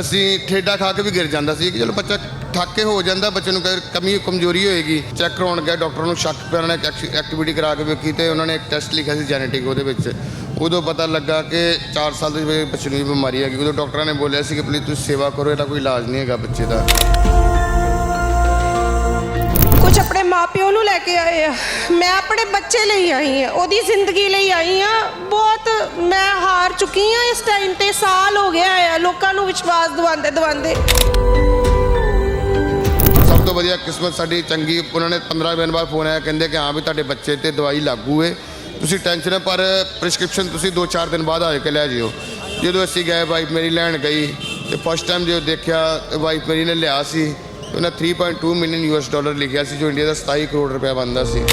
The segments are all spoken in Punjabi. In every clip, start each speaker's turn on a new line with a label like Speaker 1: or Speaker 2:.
Speaker 1: ਅਸੀਂ ਠੇਡਾ ਖਾ ਕੇ ਵੀ ਗਿਰ ਜਾਂਦਾ ਸੀ ਕਿ ਚਲੋ ਬੱਚਾ ਥੱਕ ਹੋ ਜਾਂਦਾ, ਬੱਚੇ ਨੂੰ ਕਮੀ, ਕਮਜ਼ੋਰੀ ਹੋਏਗੀ। ਚੈੱਕ ਕਰਾਉਣ ਗਏ, ਡਾਕਟਰ ਨੂੰ ਸ਼ੱਕ ਪਿਆ, ਉਹਨਾਂ ਨੇ ਇੱਕ ਐਕਟੀਵਿਟੀ ਕਰਾ ਕੇ ਵੇਖੀ ਤੇ ਉਹਨਾਂ ਨੇ ਇੱਕ ਟੈਸਟ ਲਿਖਿਆ ਸੀ ਜੈਨੇਟਿਕ ਉਹਦੇ ਵਿੱਚ। ਉਦੋਂ ਪਤਾ ਲੱਗਾ ਕਿ 4 ਸਾਲ ਦੇ ਬੱਚੇ ਨੂੰ ਇਹ ਬਿਮਾਰੀ ਹੈਗੀ। ਉਦੋਂ ਡਾਕਟਰਾਂ ਨੇ ਬੋਲਿਆ ਸੀ ਕਿ ਪਲੀਜ਼ ਤੁਸੀਂ ਸੇਵਾ ਕਰੋ, ਇਹਦਾ ਕੋਈ ਇਲਾਜ ਨਹੀਂ ਹੈਗਾ ਬੱਚੇ ਦਾ।
Speaker 2: ਕੁਝ ਆਪਣੇ ਮਾਪਿਓ ਨੂੰ ਲੈ ਕੇ ਆਏ ਆ। ਮੈਂ ਆਪਣੇ ਬੱਚੇ ਲਈ ਆਈ ਆ। ਉਹਦੀ ਜ਼ਿੰਦਗੀ ਲਈ ਆਈ ਆ। ਬਹੁਤ ਮੈਂ ਹਾਰ ਚੁੱਕੀ ਆ ਇਸ ਟਾਈਮ ਤੇ। ਸਾਲ ਹੋ ਗਿਆ ਆ ਲੋਕਾਂ ਨੂੰ ਵਿਸ਼ਵਾਸ ਦਿਵਾਉਂਦੇ ਦਿਵਾਉਂਦੇ।
Speaker 1: ਸਭ ਤੋਂ ਵਧੀਆ ਕਿਸਮਤ ਸਾਡੀ ਚੰਗੀ। ਉਹਨਾਂ ਨੇ 15 ਦਿਨ ਬਾਅਦ ਫੋਨ ਆਇਆ, ਕਹਿੰਦੇ ਕਿ ਹਾਂ ਵੀ ਤੁਹਾਡੇ ਬੱਚੇ ਤੇ ਦਵਾਈ ਲਾਗੂ ਹੈ ਤੁਸੀਂ ਟੈਨਸ਼ਨ ਹੈ ਪਰ ਪ੍ਰਿਸਕ੍ਰਿਪਸ਼ਨ ਤੁਸੀਂ 2-4 ਦਿਨ ਬਾਅਦ ਆ ਕੇ ਲੈ ਜਿਓ। ਜਦੋਂ ਅਸੀਂ ਗਏ ਵਾਈਫ ਮੇਰੀ ਲੈਣ ਗਈ ਤੇ ਫਸਟ ਟਾਈਮ ਜਦੋਂ ਦੇਖਿਆ ਵਾਈਫ ਮੇਰੀ ਨੇ ਲਿਆ ਸੀ। ਉਹਨਾਂ 3.2 ਮਿਲੀਅਨ ਯੂਐਸ ਡਾਲਰ ਲਿਖਿਆ ਸੀ, ਜੋ ਇੰਡੀਆ ਦਾ 27 ਕਰੋੜ ਰੁਪਏ ਬਣਦਾ ਸੀ।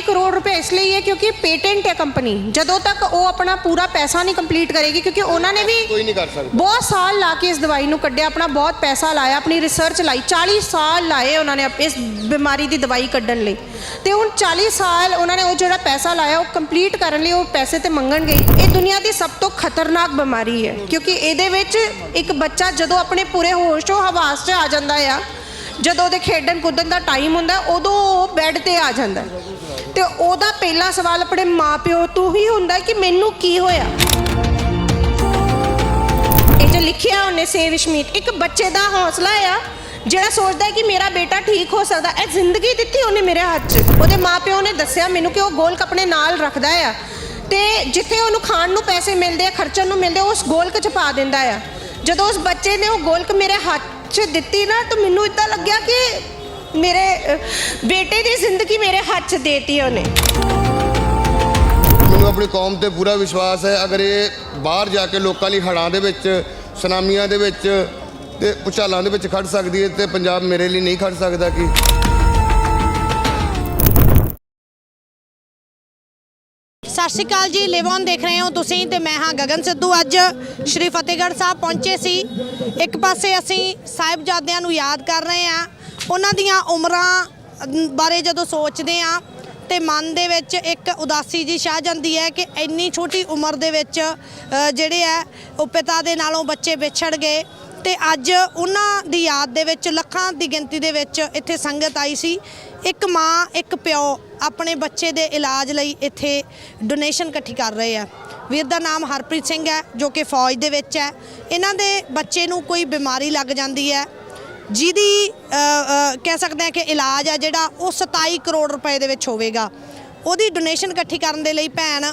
Speaker 2: 27 ਕਰੋੜ ਰੁਪਏ ਇਸ ਲਈ ਹੈ ਕਿਉਂਕਿ ਪੇਟੈਂਟ ਹੈ ਕੰਪਨੀ। ਜਦੋਂ ਤੱਕ ਉਹ ਆਪਣਾ ਪੂਰਾ ਪੈਸਾ ਨਹੀਂ ਕੰਪਲੀਟ ਕਰੇਗੀ ਕਿਉਂਕਿ ਉਹਨਾਂ ਨੇ ਵੀ
Speaker 1: ਕੋਈ ਨਹੀਂ ਕਰ ਸਕਦਾ।
Speaker 2: ਬਹੁਤ ਸਾਲ ਲਾ ਕੇ ਇਸ ਦਵਾਈ ਨੂੰ ਕੱਢਿਆ ਆਪਣਾ ਬਹੁਤ ਪੈਸਾ ਲਾਇਆ ਆਪਣੀ ਰਿਸਰਚ ਲਾਈ। 40 ਸਾਲ ਲਾਏ ਉਹਨਾਂ ਨੇ ਇਸ ਬਿਮਾਰੀ ਦੀ ਦਵਾਈ ਕੱਢਣ ਲਈ। ਤੇ ਹੁਣ 40 ਸਾਲ ਉਹਨਾਂ ਨੇ ਉਹ ਜਿਹੜਾ ਪੈਸਾ ਲਾਇਆ ਉਹ ਕੰਪਲੀਟ ਕਰਨ ਲਈ ਉਹ ਪੈਸੇ ਤੇ ਮੰਗਣਗੇ। ਹੀ। ਇਹ ਦੁਨੀਆ ਦੀ ਸਭ ਤੋਂ ਖਤਰਨਾਕ ਬਿਮਾਰੀ ਹੈ ਕਿਉਂਕਿ ਇਹਦੇ ਵਿੱਚ ਇੱਕ ਬੱਚਾ ਜਦੋਂ ਆਪਣੇ ਪੂਰੇ ਹੋਸ਼ ਹਵਾਸ 'ਚ ਆ ਜਾਂਦਾ ਆ ਜਦੋਂ ਉਹਦੇ ਖੇਡਣ ਕੁੱਦਣ ਦਾ ਟਾਈਮ ਹੁੰਦਾ ਉਦੋਂ ਉਹ ਬੈੱਡ ਤੇ ਆ ਜਾਂਦਾ। ਤੇ ਉਹਦਾ ਪਹਿਲਾ ਸਵਾਲ ਆਪਣੇ ਮਾਪਿਓ ਤੋਂ ਹੀ ਹੁੰਦਾ ਕਿ ਮੈਨੂੰ ਕੀ ਹੋਇਆ? ਇਹ ਜੋ ਲਿਖਿਆ ਉਹਨੇ ਸੇਵ ਇਸ਼ਮੀਤ ਇੱਕ ਬੱਚੇ ਦਾ ਹੌਸਲਾ ਆ, ਜਿਹੜਾ ਸੋਚਦਾ ਹੈ ਕਿ ਮੇਰਾ ਬੇਟਾ ਠੀਕ ਹੋ ਸਕਦਾ, ਇਹ ਜ਼ਿੰਦਗੀ ਦਿੱਤੀ ਉਹਨੇ ਮੇਰੇ ਹੱਥ 'ਚ। ਉਹਦੇ ਮਾਪਿਓ ਨੇ ਦੱਸਿਆ ਮੈਨੂੰ ਕਿ ਉਹ ਗੋਲਕ ਆਪਣੇ ਨਾਲ ਰੱਖਦਾ ਆ। ਤੇ ਜਿੱਥੇ ਉਹਨੂੰ ਖਾਣ ਨੂੰ ਪੈਸੇ ਮਿਲਦੇ ਆ, ਖਰਚਣ ਨੂੰ ਮਿਲਦੇ ਉਸ ਗੋਲਕ 'ਚ ਪਾ ਦਿੰਦਾ ਆ। ਜਦੋਂ ਉਸ ਬੱਚੇ ਨੇ ਉਹ ਗੋਲਕ ਮੇਰੇ ਹੱਥ 'ਚ ਦਿੱਤੀ ਨਾ, ਤਾਂ ਮੈਨੂੰ ਇਦਾਂ ਲੱਗਿਆ ਕਿ ਮੇਰੇ ਬੇਟੇ ਦੀ ਜ਼ਿੰਦਗੀ ਮੇਰੇ ਹੱਥ 'ਚ ਦੇਤੀ ਉਹਨੇ।
Speaker 1: ਮੈਨੂੰ ਆਪਣੀ ਕੌਮ ਤੇ ਪੂਰਾ ਵਿਸ਼ਵਾਸ ਹੈ। ਅਗਰ ਇਹ ਬਾਹਰ ਜਾ ਕੇ ਲੋਕਾਂ ਲਈ ਹੜ੍ਹਾਂ ਦੇ ਵਿੱਚ ਸੁਨਾਮੀਆਂ ਦੇ ਵਿੱਚ ਤੇ ਉਚਾਲਾਂ ਦੇ ਵਿੱਚ ਖੜ ਸਕਦੀ ਹੈ ਤੇ ਪੰਜਾਬ ਮੇਰੇ ਲਈ ਨਹੀਂ ਖੜ ਸਕਦਾ ਕੀ?
Speaker 3: ਸਤਿ ਸ਼੍ਰੀ ਅਕਾਲ ਜੀ ਲਿਵ ਔਨ ਦੇਖ ਰਹੇ ਹੋ ਤੁਸੀਂ ਤੇ ਮੈਂ ਹਾਂ ਗਗਨ ਸਿੱਧੂ। ਅੱਜ ਸ਼੍ਰੀ ਫਤਿਹਗੜ੍ਹ ਸਾਹਿਬ ਪਹੁੰਚੇ ਸੀ। ਇੱਕ ਪਾਸੇ ਅਸੀਂ ਸਾਹਿਬਜ਼ਾਦਿਆਂ ਨੂੰ ਯਾਦ ਕਰ ਰਹੇ ਹਾਂ। ਉਹਨਾਂ ਦੀਆਂ ਉਮਰਾਂ ਬਾਰੇ ਜਦੋਂ ਸੋਚਦੇ ਹਾਂ ਤੇ ਮਨ ਦੇ ਵਿੱਚ ਇੱਕ ਉਦਾਸੀ ਜੀ ਛਾ ਜਾਂਦੀ ਹੈ ਕਿ ਇੰਨੀ ਛੋਟੀ ਉਮਰ ਦੇ ਵਿੱਚ ਜਿਹੜੇ ਆ ਉਹ ਪਿਤਾ ਦੇ ਨਾਲੋਂ ਬੱਚੇ ਵਿਛੜ ਗਏ ਤੇ ਅੱਜ ਉਹਨਾਂ ਦੀ ਯਾਦ ਦੇ ਵਿੱਚ, ਲੱਖਾਂ ਦੀ ਗਿਣਤੀ ਦੇ ਵਿੱਚ ਇੱਥੇ ਸੰਗਤ ਆਈ ਸੀ। ਇੱਕ ਮਾਂ, ਇੱਕ ਪਿਓ ਆਪਣੇ ਬੱਚੇ ਦੇ ਇਲਾਜ ਲਈ ਇੱਥੇ ਡੋਨੇਸ਼ਨ ਇਕੱਠੀ ਕਰ ਰਹੇ ਆ। ਵੀਰ ਦਾ ਨਾਮ ਹਰਪ੍ਰੀਤ ਸਿੰਘ ਹੈ, ਜੋ ਕਿ ਫੌਜ ਦੇ ਵਿੱਚ ਹੈ। ਇਹਨਾਂ ਦੇ ਬੱਚੇ ਨੂੰ ਕੋਈ ਬਿਮਾਰੀ ਲੱਗ ਜਾਂਦੀ ਹੈ। ਜਿਹਦੀ ਕਹਿ ਸਕਦੇ ਹਾਂ ਕਿ ਇਲਾਜ ਆ ਜਿਹੜਾ ਉਹ 27 ਕਰੋੜ ਰੁਪਏ ਦੇ ਵਿੱਚ ਹੋਵੇਗਾ। ਉਹਦੀ ਡੋਨੇਸ਼ਨ ਇਕੱਠੀ ਕਰਨ ਦੇ ਲਈ ਭੈਣ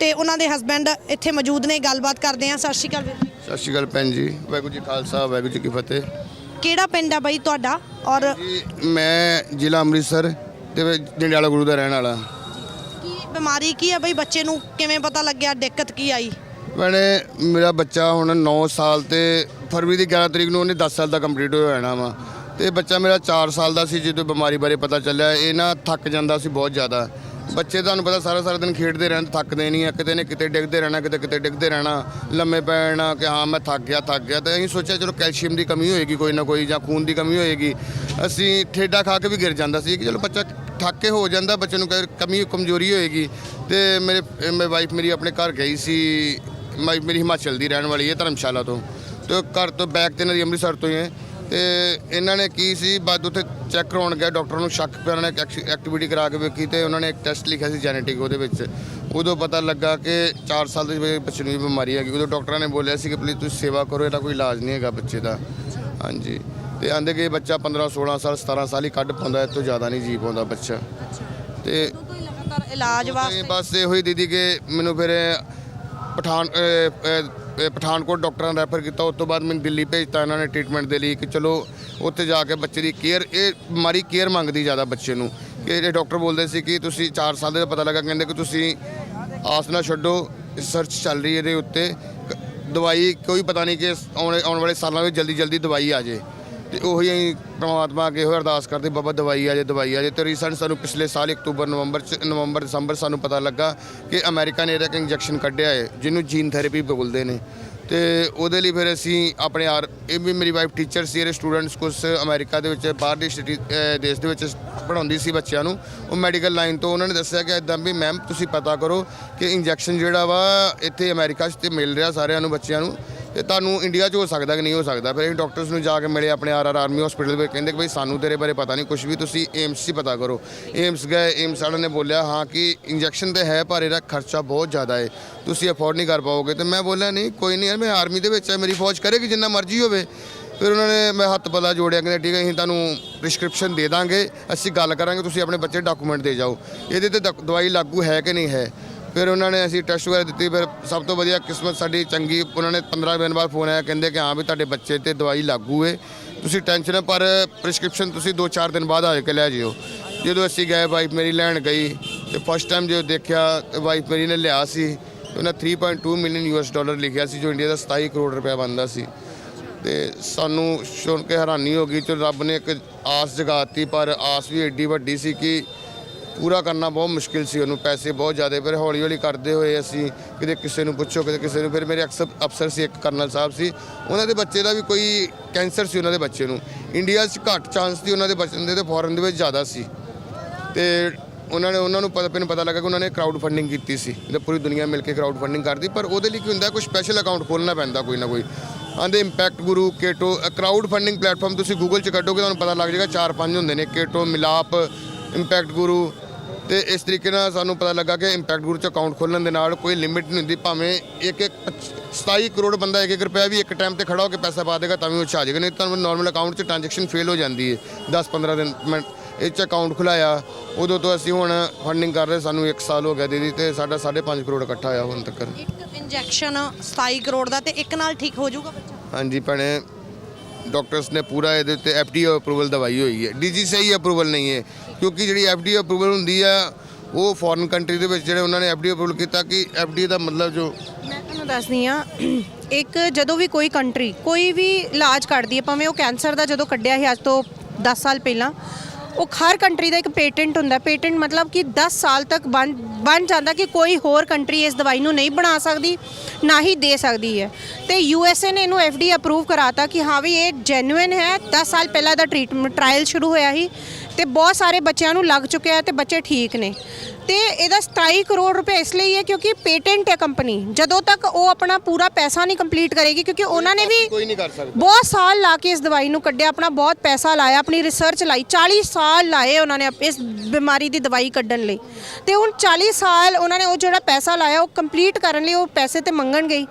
Speaker 3: ਤੇ ਉਹਨਾਂ ਦੇ ਹਸਬੰਡ ਇੱਥੇ ਮੌਜੂਦ ਨੇ ਗੱਲਬਾਤ ਕਰਦੇ ਆ ਸਤਿ ਸ਼੍ਰੀ ਅਕਾਲ ਵੀਰ ਜੀ।
Speaker 1: ਸਤਿ ਸ਼੍ਰੀ ਅਕਾਲ ਭੈਣ ਜੀ ਵਾਹਿਗੁਰੂ ਜੀ ਖਾਲਸਾ ਵਾਹਿਗੁਰੂ ਜੀ ਕੀ ਫਤਿਹ।
Speaker 3: ਕਿਹੜਾ ਪਿੰਡ ਆ ਬਾਈ ਤੁਹਾਡਾ? ਔਰ
Speaker 1: ਜੀ ਮੈਂ ਜ਼ਿਲ੍ਹਾ ਅੰਮ੍ਰਿਤਸਰ ਤੇ ਜੰਡਿਆਲਾ ਗੁਰੂ ਦਾ ਰਹਿਣ ਵਾਲਾ।
Speaker 3: ਕੀ ਬਿਮਾਰੀ ਕੀ ਹੈ ਬਈ? ਬੱਚੇ ਨੂੰ ਕਿਵੇਂ ਪਤਾ ਲੱਗਿਆ? ਦਿੱਕਤ ਕੀ ਆਈ?
Speaker 1: ਮੈਨੇ ਮੇਰਾ ਬੱਚਾ ਹੁਣ 9 ਸਾਲ ਤੇ ਫਰਵਰੀ ਦੀ 11 ਤਰੀਕ ਨੂੰ ਉਹਨੇ 10 ਸਾਲ ਦਾ ਕੰਪਲੀਟ ਹੋ ਜਾਣਾ ਵਾ। ਤੇ ਬੱਚਾ ਮੇਰਾ 4 ਸਾਲ ਦਾ ਸੀ ਜਦੋਂ ਬਿਮਾਰੀ ਬਾਰੇ ਪਤਾ ਚੱਲਿਆ। ਇਹ ਨਾ ਥੱਕ ਜਾਂਦਾ ਸੀ ਬਹੁਤ ਜ਼ਿਆਦਾ। ਬੱਚੇ ਤੁਹਾਨੂੰ ਪਤਾ ਸਾਰਾ ਸਾਰਾ ਦਿਨ ਖੇਡਦੇ ਰਹਿਣ, ਥੱਕਦੇ ਨਹੀਂ ਆ। ਕਿਤੇ ਨੇ ਕਿਤੇ ਡਿੱਗਦੇ ਰਹਿਣਾ, ਕਿਤੇ ਕਿਤੇ ਡਿੱਗਦੇ ਰਹਿਣਾ। ਲੰਮੇ ਪੈਣਾ ਕਿ ਹਾਂ, ਮੈਂ ਥੱਕ ਗਿਆ ਥੱਕ ਗਿਆ। ਤੇ ਅਸੀਂ ਸੋਚਿਆ, ਚਲੋ ਕੈਲਸ਼ੀਅਮ ਦੀ ਕਮੀ ਹੋਏਗੀ ਕੋਈ ਨਾ ਕੋਈ ਜਾਂ ਖੂਨ ਦੀ ਕਮੀ ਹੋਏਗੀ। ਅਸੀਂ ਠੇਡਾ ਖਾ ਕੇ ਵੀ ਗਿਰ ਜਾਂਦਾ ਸੀ ਕਿ ਚਲੋ ਬੱਚਾ ਥੱਕ ਕੇ ਹੋ ਜਾਂਦਾ, ਬੱਚੇ ਨੂੰ ਕਮੀ, ਕਮਜ਼ੋਰੀ ਹੋਏਗੀ। ਤੇ ਮੇਰੇ ਮੇਰੀ ਵਾਈਫ ਮੇਰੀ ਆਪਣੇ ਘਰ ਗਈ ਸੀ। ਮਾਈ ਮੇਰੀ ਹਿਮਾਚਲ ਦੀ ਰਹਿਣ ਵਾਲੀ ਹੈ ਧਰਮਸ਼ਾਲਾ ਤੋਂ। ਤੇ ਘਰ ਤੋਂ ਬੈਕ ਤੇ ਇਹਨਾਂ ਦੀ ਅੰਮ੍ਰਿਤਸਰ ਤੋਂ ਹੀ ਹੈ। ਤੇ ਇਹਨਾਂ ਨੇ ਕੀ ਸੀ ਬਾਅਦ ਉੱਥੇ ਚੈੱਕ ਕਰਾਉਣ ਗਏ ਡਾਕਟਰ ਨੂੰ ਸ਼ੱਕ ਪਿਆ ਉਹਨਾਂ ਨੇ ਇੱਕ ਐਕਟੀਵਿਟੀ ਕਰਾ ਕੇ ਵੇਖੀ ਤੇ ਉਹਨਾਂ ਨੇ ਇੱਕ ਟੈਸਟ ਲਿਖਿਆ ਸੀ ਜੈਨੇਟਿਕ ਉਹਦੇ ਵਿੱਚ। ਉਦੋਂ ਪਤਾ ਲੱਗਾ ਕਿ 4 ਸਾਲ ਦੇ ਬੱਚੇ ਨੂੰ ਬਿਮਾਰੀ ਹੈਗੀ ਉਦੋਂ ਡਾਕਟਰਾਂ ਨੇ ਬੋਲਿਆ ਸੀ ਕਿ ਪਲੀਜ਼ ਤੁਸੀਂ ਸੇਵਾ ਕਰੋ ਇਹਦਾ ਕੋਈ ਇਲਾਜ ਨਹੀਂ ਹੈਗਾ ਬੱਚੇ ਦਾ। ਹਾਂਜੀ। ਤੇ ਆਂਦੇ ਕਿ ਬੱਚਾ 15 16 ਸਾਲ 17 ਸਾਲ ਹੀ ਕੱਢ ਪਾਉਂਦਾ ਇਸ ਤੋਂ ਜ਼ਿਆਦਾ ਨਹੀਂ ਜੀ ਪਾਉਂਦਾ ਬੱਚਾ। ਤੇ
Speaker 3: ਇਲਾਜ ਵਾਸਤੇ
Speaker 1: ਬਸ ਇਹੋ ਹੀ ਦੀਦੀ ਕਿ ਮੈਨੂੰ ਫਿਰ ਪਠਾਨ ਪਠਾਨਕੋਟ ਡਾਕਟਰਾਂ ਨੇ ਰੈਫਰ ਕੀਤਾ, ਉਸ ਤੋਂ ਬਾਅਦ ਮੈਨੂੰ ਦਿੱਲੀ ਭੇਜਤਾ ਇਹਨਾਂ ਨੇ ਟ੍ਰੀਟਮੈਂਟ ਦੇ ਲਈ ਕਿ ਚਲੋ ਉੱਥੇ ਜਾ ਕੇ ਬੱਚੇ ਦੀ ਕੇਅਰ, ਇਹ ਬਿਮਾਰੀ ਕੇਅਰ ਮੰਗਦੀ ਜ਼ਿਆਦਾ ਬੱਚੇ ਨੂੰ ਕਿ ਇਹ ਡਾਕਟਰ ਬੋਲਦੇ ਸੀ ਕਿ ਤੁਸੀਂ 4 ਸਾਲ ਦੇ ਪਤਾ ਲੱਗਾ, ਕਹਿੰਦੇ ਕਿ ਤੁਸੀਂ ਆਸ ਨਾ ਛੱਡੋ, ਰਿਸਰਚ ਚੱਲ ਰਹੀ ਇਹਦੇ ਉੱਤੇ, ਕ- ਦਵਾਈ ਕੋਈ ਪਤਾ ਨਹੀਂ ਕਿ ਆਉਣ ਆਉਣ ਵਾਲੇ ਸਾਲਾਂ ਵਿੱਚ ਜਲਦੀ ਜਲਦੀ ਦਵਾਈ ਆ ਜੇ ਤੇ ਉਹੀ ਅਸੀਂ ਪਰਮਾਤਮਾ ਅੱਗੇ ਹੋਏ ਅਰਦਾਸ ਕਰਦੇ, ਬਾਬਾ ਦਵਾਈ ਆ ਜੇ, ਦਵਾਈ ਆ ਜੇ। ਤੇ ਰੀਸੈਂਟ ਸਾਨੂੰ ਪਿਛਲੇ ਸਾਲ ਅਕਤੂਬਰ, ਨਵੰਬਰ ਚ, ਨਵੰਬਰ, ਦਸੰਬਰ ਸਾਨੂੰ ਪਤਾ ਲੱਗਾ ਕਿ ਅਮਰੀਕਾ ਨੇ ਇੱਕ ਇੰਜੈਕਸ਼ਨ ਕੱਢਿਆ ਹੈ ਜਿਹਨੂੰ ਜੀਨ ਥੈਰੇਪੀ ਬੋਲਦੇ ਨੇ। ਤੇ ਉਹਦੇ ਲਈ ਫਿਰ ਅਸੀਂ ਆਪਣੇ ਯਾਰ ਇਹ ਵੀ ਮੇਰੀ ਵਾਈਫ ਟੀਚਰ ਸੀ, ਇਹਦੇ ਸਟੂਡੈਂਟਸ ਕੁਝ ਅਮਰੀਕਾ ਦੇ ਵਿੱਚ, ਬਾਹਰ ਦੇ ਸਿਟੀ ਦੇਸ਼ ਦੇ ਵਿੱਚ ਪੜ੍ਹਾਉਂਦੀ ਸੀ ਬੱਚਿਆਂ ਨੂੰ। ਉਹ ਮੈਡੀਕਲ ਲਾਈਨ ਤੋਂ ਉਹਨਾਂ ਨੇ ਦੱਸਿਆ ਕਿ ਇਦਾਂ ਵੀ ਮੈਮ ਤੁਸੀਂ ਪਤਾ ਕਰੋ ਕਿ ਇੰਜੈਕਸ਼ਨ ਜਿਹੜਾ ਵਾ ਇੱਥੇ ਅਮਰੀਕਾ 'ਚ ਤੇ ਮਿਲ ਰਿਹਾ ਸਾਰਿਆਂ ਨੂੰ, ਬੱਚਿਆਂ ਨੂੰ। ਤੇ ਤੁਹਾਨੂੰ ਇੰਡੀਆ 'ਚ ਹੋ ਸਕਦਾ ਕਿ ਨਹੀਂ ਹੋ ਸਕਦਾ। ਫਿਰ ਅਸੀਂ ਡਾਕਟਰਸ ਨੂੰ ਜਾ ਕੇ ਮਿਲੇ ਆਪਣੇ ਆਰ ਆਰ ਆਰਮੀ ਹਸਪੀਟਲ ਵਿੱਚ, ਕਹਿੰਦੇ ਕਿ ਬਈ ਸਾਨੂੰ ਤੇਰੇ ਬਾਰੇ ਪਤਾ ਨਹੀਂ ਕੁਝ ਵੀ ਤੁਸੀਂ ਏਮਸ 'ਚ ਹੀ ਪਤਾ ਕਰੋ। ਏਮਸ ਗਏ ਏਮਸ ਵਾਲਿਆਂ ਨੇ ਬੋਲਿਆ, ਹਾਂ ਕਿ ਇੰਜੈਕਸ਼ਨ ਤੇ ਹੈ, ਪਰ ਇਹਦਾ ਖਰਚਾ ਬਹੁਤ ਜ਼ਿਆਦਾ ਹੈ ਤੁਸੀਂ ਅਫੋਰਡ ਨਹੀਂ ਕਰ ਪਾਓਗੇ। ਤੇ ਮੈਂ ਬੋਲਿਆ, ਨਹੀਂ, ਕੋਈ ਨਹੀਂ ਯਾਰ, ਮੈਂ ਆਰਮੀ ਦੇ ਵਿੱਚ ਹੈ ਮੇਰੀ ਫੌਜ ਕਰੇਗੀ ਜਿੰਨਾ ਮਰਜ਼ੀ ਹੋਵੇ। ਫਿਰ ਉਹਨਾਂ ਨੇ ਮੈਂ ਹੱਥ ਪਲਾ ਜੋੜਿਆ, ਕਹਿੰਦੇ, ਠੀਕ ਹੈ, ਅਸੀਂ ਤੁਹਾਨੂੰ ਪ੍ਰਿਸਕ੍ਰਿਪਸ਼ਨ ਦੇ ਦਾਂਗੇ, ਅਸੀਂ ਗੱਲ ਕਰਾਂਗੇ, ਤੁਸੀਂ ਆਪਣੇ ਬੱਚੇ ਡਾਕੂਮੈਂਟ ਦੇ ਜਾਓ। ਇਹਦੇ ਤੇ ਦਕ- ਦਵਾਈ ਲਾਗੂ ਹੈ ਕਿ ਨਹੀਂ ਹੈ? ਫਿਰ ਉਹਨਾਂ ਨੇ ਅਸੀਂ ਟੈਸਟ ਵਗੈਰਾ ਦਿੱਤੀ, ਫਿਰ ਸਭ ਤੋਂ ਵਧੀਆ ਕਿਸਮਤ ਸਾਡੀ ਚੰਗੀ, ਉਹਨਾਂ ਨੇ 15 ਦਿਨ ਬਾਅਦ ਫੋਨ ਆਇਆ, ਕਹਿੰਦੇ ਕਿ ਹਾਂ ਵੀ ਤੁਹਾਡੇ ਬੱਚੇ ਤੇ ਦਵਾਈ ਲਾਗੂ ਹੈ ਤੁਸੀਂ ਟੈਨਸ਼ਨ ਪਰ ਪ੍ਰਿਸਕ੍ਰਿਪਸ਼ਨ ਤੁਸੀਂ 2-4 ਦਿਨ ਬਾਅਦ ਆ ਕੇ ਲੈ ਜਿਓ। ਜਦੋਂ ਅਸੀਂ ਗਏ ਵਾਈਫ ਮੇਰੀ ਲੈਣ ਗਈ, ਤੇ ਫਸਟ ਟਾਈਮ ਜਦੋਂ ਦੇਖਿਆ, ਤੇ ਵਾਈਫ ਮੇਰੀ ਨੇ ਲਿਆ ਸੀ, ਤੇ ਉਹਨਾਂ 3.2 ਮਿਲੀਅਨ ਯੂਐਸ ਡਾਲਰ ਲਿਖਿਆ ਸੀ, ਜੋ ਇੰਡੀਆ ਦਾ 27 ਕਰੋੜ ਰੁਪਏ ਬਣਦਾ ਸੀ। ਤੇ ਸਾਨੂੰ ਸੁਣ ਕੇ ਹੈਰਾਨੀ ਹੋ ਗਈ ਚਲੋ ਰੱਬ ਨੇ ਇੱਕ ਆਸ ਜਗਾਤੀ, ਪਰ ਆਸ ਵੀ ਐਡੀ ਵੱਡੀ ਸੀ ਕਿ ਪੂਰਾ ਕਰਨਾ ਬਹੁਤ ਮੁਸ਼ਕਿਲ ਸੀ ਉਹਨੂੰ, ਪੈਸੇ ਬਹੁਤ ਜ਼ਿਆਦਾ, ਫਿਰ ਹੌਲੀ ਹੌਲੀ ਕਰਦੇ ਹੋਏ ਅਸੀਂ ਕਿਤੇ ਕਿਸੇ ਨੂੰ ਪੁੱਛੋ, ਕਿਤੇ ਕਿਸੇ ਨੂੰ, ਫਿਰ ਮੇਰੇ ਅਕਸਰ ਅਫਸਰ ਸੀ ਇੱਕ ਕਰਨਲ ਸਾਹਿਬ ਸੀ, ਉਹਨਾਂ ਦੇ ਬੱਚੇ ਦਾ ਵੀ ਕੋਈ ਕੈਂਸਰ ਸੀ ਉਹਨਾਂ ਦੇ ਬੱਚੇ ਨੂੰ। ਇੰਡੀਆ 'ਚ ਘੱਟ ਚਾਂਸ ਸੀ ਉਹਨਾਂ ਦੇ ਬੱਚੇ ਦੇ ਤੇ ਫੋਰਨ ਦੇ ਵਿੱਚ ਜ਼ਿਆਦਾ ਸੀ। ਤੇ ਉਹਨਾਂ ਨੇ, ਉਹਨਾਂ ਨੂੰ ਪਤਾ, ਮੈਨੂੰ ਪਤਾ ਲੱਗਾ ਕਿ ਉਹਨਾਂ ਨੇ ਕਰਾਊਡ ਫੰਡਿੰਗ ਕੀਤੀ ਸੀ ਤੇ ਪੂਰੀ ਦੁਨੀਆ ਮਿਲ ਕੇ ਕਰਾਊਡ ਫੰਡਿੰਗ ਕਰਦੀ, ਪਰ ਉਹਦੇ ਲਈ ਕੀ ਹੁੰਦਾ, ਕੋਈ ਸਪੈਸ਼ਲ ਅਕਾਊਂਟ ਖੋਲਣਾ ਪੈਂਦਾ ਕੋਈ ਨਾ ਕੋਈ। ਆਂਦੇ impact guru Ketto crowd funding platform ਤੁਸੀਂ ਗੂਗਲ 'ਚ ਕੱਢੋਗੇ ਤੁਹਾਨੂੰ ਪਤਾ ਲੱਗ ਜਾਏਗਾ, ਚਾਰ ਪੰਜ ਹੁੰਦੇ ਨੇ, ਕੇਟੋ, ਮਿਲਾਪ ਇੰਪੈਕਟ ਗੁਰੂ ਤੇ ਇਸ ਤਰੀਕੇ ਨਾਲ ਸਾਨੂੰ ਪਤਾ ਲੱਗਾ ਕਿ ਇੰਪੈਕਟ ਗੁਰੂ 'ਚ ਅਕਾਊਂਟ ਖੋਲਣ ਦੇ ਨਾਲ ਕੋਈ ਲਿਮਿਟ ਨਹੀਂ ਹੁੰਦੀ ਭਾਵੇਂ ਇੱਕ ਇੱਕ 27 ਕਰੋੜ ਬੰਦਾ ਇੱਕ ਇੱਕ ਰੁਪਿਆ ਵੀ ਇੱਕ ਟਾਈਮ ਤੇ ਖੜਾ ਹੋ ਕੇ ਪੈਸਾ ਪਾ ਦੇਗਾ ਤਾਂ ਵੀ ਉਹ 'ਚ ਆ ਜਾਏਗਾ ਨਹੀਂ ਤਾਂ ਨਾਰਮਲ ਅਕਾਊਂਟ 'ਚ ਟ੍ਰਾਂਜੈਕਸ਼ਨ ਫੇਲ ਹੋ ਜਾਂਦੀ ਹੈ 10 15 ਦਿਨ ਇਹ 'ਚ ਅਕਾਊਂਟ ਖੁਲਾਇਆ ਉਦੋਂ ਤੋਂ ਅਸੀਂ ਹੁਣ ਫੰਡਿੰਗ ਕਰ ਰਹੇ ਸਾਨੂੰ 1 ਸਾਲ ਹੋ ਗਿਆ ਦੀਦੀ ਤੇ ਸਾਡਾ 5.5 ਕਰੋੜ ਇਕੱਠਾ ਹੋਇਆ ਹੁਣ ਤੱਕ।
Speaker 3: ਇੱਕ ਇੰਜੈਕਸ਼ਨ 27 ਕਰੋੜ ਦਾ ਤੇ ਇੱਕ ਨਾਲ ਠੀਕ ਹੋ ਜਾਊਗਾ ਬੱਚਾ?
Speaker 1: ਹਾਂਜੀ ਭੈਣੇ ਡਾਕਟਰਸ ਨੇ ਪੂਰਾ ਇਹਦੇ ਉੱਤੇ ਐਫਡੀਏ ਅਪਰੂਵਲ ਦਵਾਈ ਹੋਈ ਹੈ। ਡੀਜੀਸੀਆਈ ਅਪਰੂਵਲ ਨਹੀਂ ਹੈ, ਕਿਉਂਕਿ ਜਿਹੜੀ ਐਫਡੀਏ ਅਪਰੂਵਲ ਹੁੰਦੀ ਆ, ਉਹ ਫੋਰਨ ਕੰਟਰੀ ਦੇ ਵਿੱਚ ਜਿਹੜੇ ਉਹਨਾਂ ਨੇ ਐਫਡੀਏ ਅਪਰੂਵਲ ਕੀਤਾ ਕਿ ਐਫਡੀਏ ਦਾ ਮਤਲਬ ਜੋ
Speaker 2: ਮੈਂ ਤੁਹਾਨੂੰ ਦੱਸਦੀ ਆ ਇੱਕ ਜਦੋਂ ਵੀ ਕੋਈ ਕੰਟਰੀ ਕੋਈ ਵੀ ਇਲਾਜ ਕੱਢਦੀ ਹੈ, ਭਾਵੇਂ ਉਹ ਕੈਂਸਰ ਦਾ ਜਦੋਂ ਕੱਢਿਆ ਸੀ ਅੱਜ ਤੋਂ 10 ਸਾਲ ਪਹਿਲਾਂ, ਉਹ ਹਰ ਕੰਟਰੀ ਦਾ ਇੱਕ ਪੇਟੈਂਟ ਹੁੰਦਾ। ਪੇਟੈਂਟ ਮਤਲਬ ਕਿ 10 ਸਾਲ ਤੱਕ ਬੰਦ ਬਣ ਜਾਂਦਾ ਕਿ ਕੋਈ ਹੋਰ ਕੰਟਰੀ ਇਸ ਦਵਾਈ ਨੂੰ ਨਹੀਂ ਬਣਾ ਸਕਦੀ, ਨਾ ਹੀ ਦੇ ਸਕਦੀ ਹੈ। ਤੇ ਯੂਐਸਏ ਨੇ ਇਹਨੂੰ ਐਫਡੀ ਅਪਰੂਵ ਕਰਾਤਾ ਕਿ ਹਾਂ ਵੀ ਇਹ ਜੈਨੂਇਨ ਹੈ 10 ਸਾਲ ਪਹਿਲਾਂ ਦਾ ਟ੍ਰੀਟਮੈਂਟ ਟ੍ਰਾਇਲ ਸ਼ੁਰੂ ਹੋਇਆ ਸੀ ਤੇ ਬਹੁਤ ਸਾਰੇ ਬੱਚਿਆਂ ਨੂੰ ਲੱਗ ਚੁੱਕਿਆ ਹੈ ਤੇ ਬੱਚੇ ਠੀਕ ਨੇ। ਤੇ ਇਹਦਾ 27 ਕਰੋੜ ਰੁਪਏ ਇਸ ਲਈ ਹੈ ਕਿਉਂਕਿ ਪੇਟੈਂਟ ਹੈ ਕੰਪਨੀ। ਜਦੋਂ ਤੱਕ ਉਹ ਆਪਣਾ ਪੂਰਾ ਪੈਸਾ ਨਹੀਂ ਕੰਪਲੀਟ ਕਰੇਗੀ ਕਿਉਂਕਿ ਉਹਨਾਂ ਨੇ ਵੀ
Speaker 1: ਕੋਈ ਨਹੀਂ ਕਰ ਸਕਦਾ।
Speaker 2: ਬਹੁਤ ਸਾਲ ਲਾ ਕੇ ਇਸ ਦਵਾਈ ਨੂੰ ਕੱਢਿਆ ਆਪਣਾ ਬਹੁਤ ਪੈਸਾ ਲਾਇਆ ਆਪਣੀ ਰਿਸਰਚ ਲਾਈ 40 ਸਾਲ ਲਾਏ ਉਹਨਾਂ ਨੇ ਇਸ ਬਿਮਾਰੀ ਦੀ ਦਵਾਈ ਕੱਢਣ ਲਈ। ਤੇ ਹੁਣ 40 ਸਾਲ ਉਹਨਾਂ ਨੇ ਉਹ ਜਿਹੜਾ ਪੈਸਾ ਲਾਇਆ ਉਹ ਕੰਪਲੀਟ ਕਰਨ ਲਈ ਉਹ ਪੈਸੇ ਤੇ ਮੰਗਣ ਗਈ।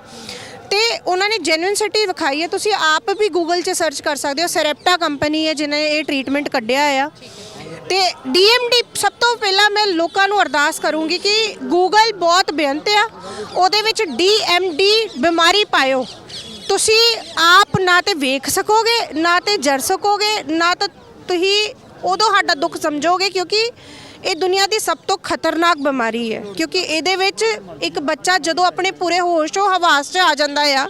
Speaker 2: ਤੇ ਉਹਨਾਂ ਨੇ ਜੈਨੂਇਨਸਿਟੀ ਵਿਖਾਈ ਹੈ। ਤੁਸੀਂ ਆਪ ਵੀ ਗੂਗਲ 'ਚ ਸਰਚ ਕਰ ਸਕਦੇ ਹੋ ਸੈਰੈਪਟਾ ਕੰਪਨੀ ਹੈ ਜਿਨੇ ਇਹ ਟ੍ਰੀਟਮੈਂਟ ਕੱਢਿਆ ਆ। ਤੇ ਡੀਐਮਡੀ ਸਭ ਤੋਂ ਪਹਿਲਾਂ ਮੈਂ ਲੋਕਾਂ ਨੂੰ ਅਰਦਾਸ ਕਰੂੰਗੀ ਕਿ ਗੂਗਲ ਬਹੁਤ ਬੇਅੰਤ ਆ, ਉਹਦੇ ਵਿੱਚ ਡੀਐਮਡੀ ਬਿਮਾਰੀ ਪਾਇਓ। ਤੁਸੀਂ ਆਪ ਨਾ ਤੇ ਵੇਖ ਸਕੋਗੇ, ਨਾ ਤੇ ਜਰ ਸਕੋਗੇ, ਨਾ ਤਾਂ ਤੁਸੀਂ ਉਦੋਂ ਸਾਡਾ ਦੁੱਖ ਸਮਝੋਗੇ ਕਿਉਂਕਿ ਇਹ ਦੁਨੀਆ ਦੀ ਸਭ ਤੋਂ ਖਤਰਨਾਕ ਬਿਮਾਰੀ ਹੈ। ਕਿਉਂਕਿ ਇਹਦੇ ਵਿੱਚ ਇੱਕ ਬੱਚਾ ਜਦੋਂ ਆਪਣੇ ਪੂਰੇ ਹੋਸ਼ੋ ਹਵਾਸ 'ਚ ਆ ਜਾਂਦਾ ਆ,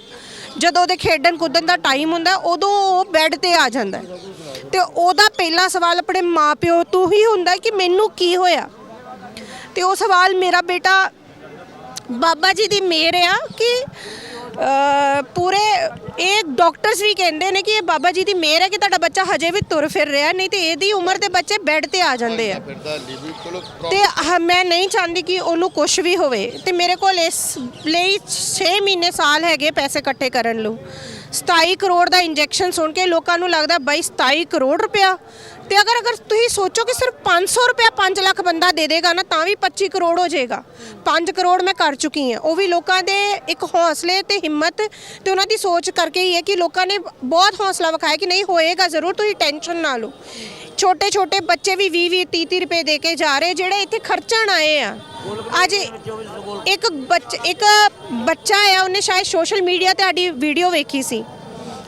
Speaker 2: ਜਦੋਂ ਉਹਦੇ ਖੇਡਣ ਕੁੱਦਣ ਦਾ ਟਾਈਮ ਹੁੰਦਾ, ਉਦੋਂ ਉਹ ਬੈੱਡ ਤੇ ਆ ਜਾਂਦਾ ਤੇ ਉਹਦਾ ਪਹਿਲਾ ਸਵਾਲ ਆਪਣੇ ਮਾਪਿਓ ਤੋਂ ਹੀ ਹੁੰਦਾ ਕਿ ਮੈਨੂੰ ਕੀ ਹੋਇਆ? ਤੇ ਉਹ ਸਵਾਲ ਮੇਰਾ ਬੇਟਾ ਬਾਬਾ ਜੀ ਦੀ ਮਿਹਰ ਆ ਕਿ ਪੂਰੇ ਇਹ ਡਾਕਟਰਸ ਵੀ ਕਹਿੰਦੇ ਨੇ ਕਿ ਇਹ ਬਾਬਾ ਜੀ ਦੀ ਮਿਹਰ ਹੈ ਕਿ ਤੁਹਾਡਾ ਬੱਚਾ ਹਜੇ ਵੀ ਤੁਰ ਫਿਰ ਰਿਹਾ, ਨਹੀਂ ਤੇ ਇਹਦੀ ਉਮਰ ਦੇ ਬੱਚੇ ਬੈੱਡ ਤੇ ਆ ਜਾਂਦੇ ਆ।
Speaker 1: ਫਿਰਦਾ
Speaker 2: ਤੇ ਹ- ਮੈਂ ਨਹੀਂ ਚਾਹੁੰਦੀ ਕਿ ਉਹਨੂੰ ਕੁਝ ਵੀ ਹੋਵੇ। ਤੇ ਮੇਰੇ ਕੋਲ ਇਸ ਲਈ 6 ਮਹੀਨੇ ਸਾਲ ਹੈਗੇ ਪੈਸੇ ਇਕੱਠੇ ਕਰਨ ਨੂੰ। 27 ਕਰੋੜ ਦਾ ਇੰਜੈਕਸ਼ਨ ਸੁਣ ਕੇ ਲੋਕਾਂ ਨੂੰ ਲੱਗਦਾ ਬਾਈ 27 ਕਰੋੜ ਰੁਪਇਆ। ਤੇ ਅਗਰ ਅਗਰ ਤੁਸੀਂ ਸੋਚੋ ਕਿ ਸਿਰਫ 500 ਰੁਪਇਆ 5 ਲੱਖ ਬੰਦਾ ਦੇ ਦੇਗਾ ਨਾ, ਤਾਂ ਵੀ 25 ਕਰੋੜ ਹੋ ਜਾਏਗਾ। 5 ਕਰੋੜ ਮੈਂ ਕਰ ਚੁੱਕੀ ਹਾਂ। ਉਹ ਵੀ ਲੋਕਾਂ ਦੇ ਇੱਕ ਹੌਸਲੇ ਤੇ ਹਿੰਮਤ ਤੇ ਉਹਨਾਂ ਦੀ ਸੋਚ ਕਰਕੇ ਹੀ ਹੈ ਕਿ ਲੋਕਾਂ ਨੇ ਬਹੁਤ ਹੌਸਲਾ ਵਿਖਾਇਆ ਕਿ ਨਹੀਂ, ਹੋਏਗਾ ਜ਼ਰੂਰ, ਤੁਸੀਂ ਟੈਨਸ਼ਨ ਨਾ ਲਓ। ਛੋਟੇ ਛੋਟੇ ਬੱਚੇ ਵੀ 20 20 30 30 ਰੁਪਏ ਦੇ ਕੇ ਜਾ ਰਹੇ, ਜਿਹੜੇ ਇੱਥੇ ਖਰਚਣ ਆਏ ਆ। ਅੱਜ ਇੱਕ ਬੱਚ, ਇੱਕ ਬੱਚਾ ਆ, ਉਹਨੇ ਸ਼ਾਇਦ ਸੋਸ਼ਲ ਮੀਡੀਆ ਤੇ ਸਾਡੀ ਵੀਡੀਓ ਵੇਖੀ ਸੀ।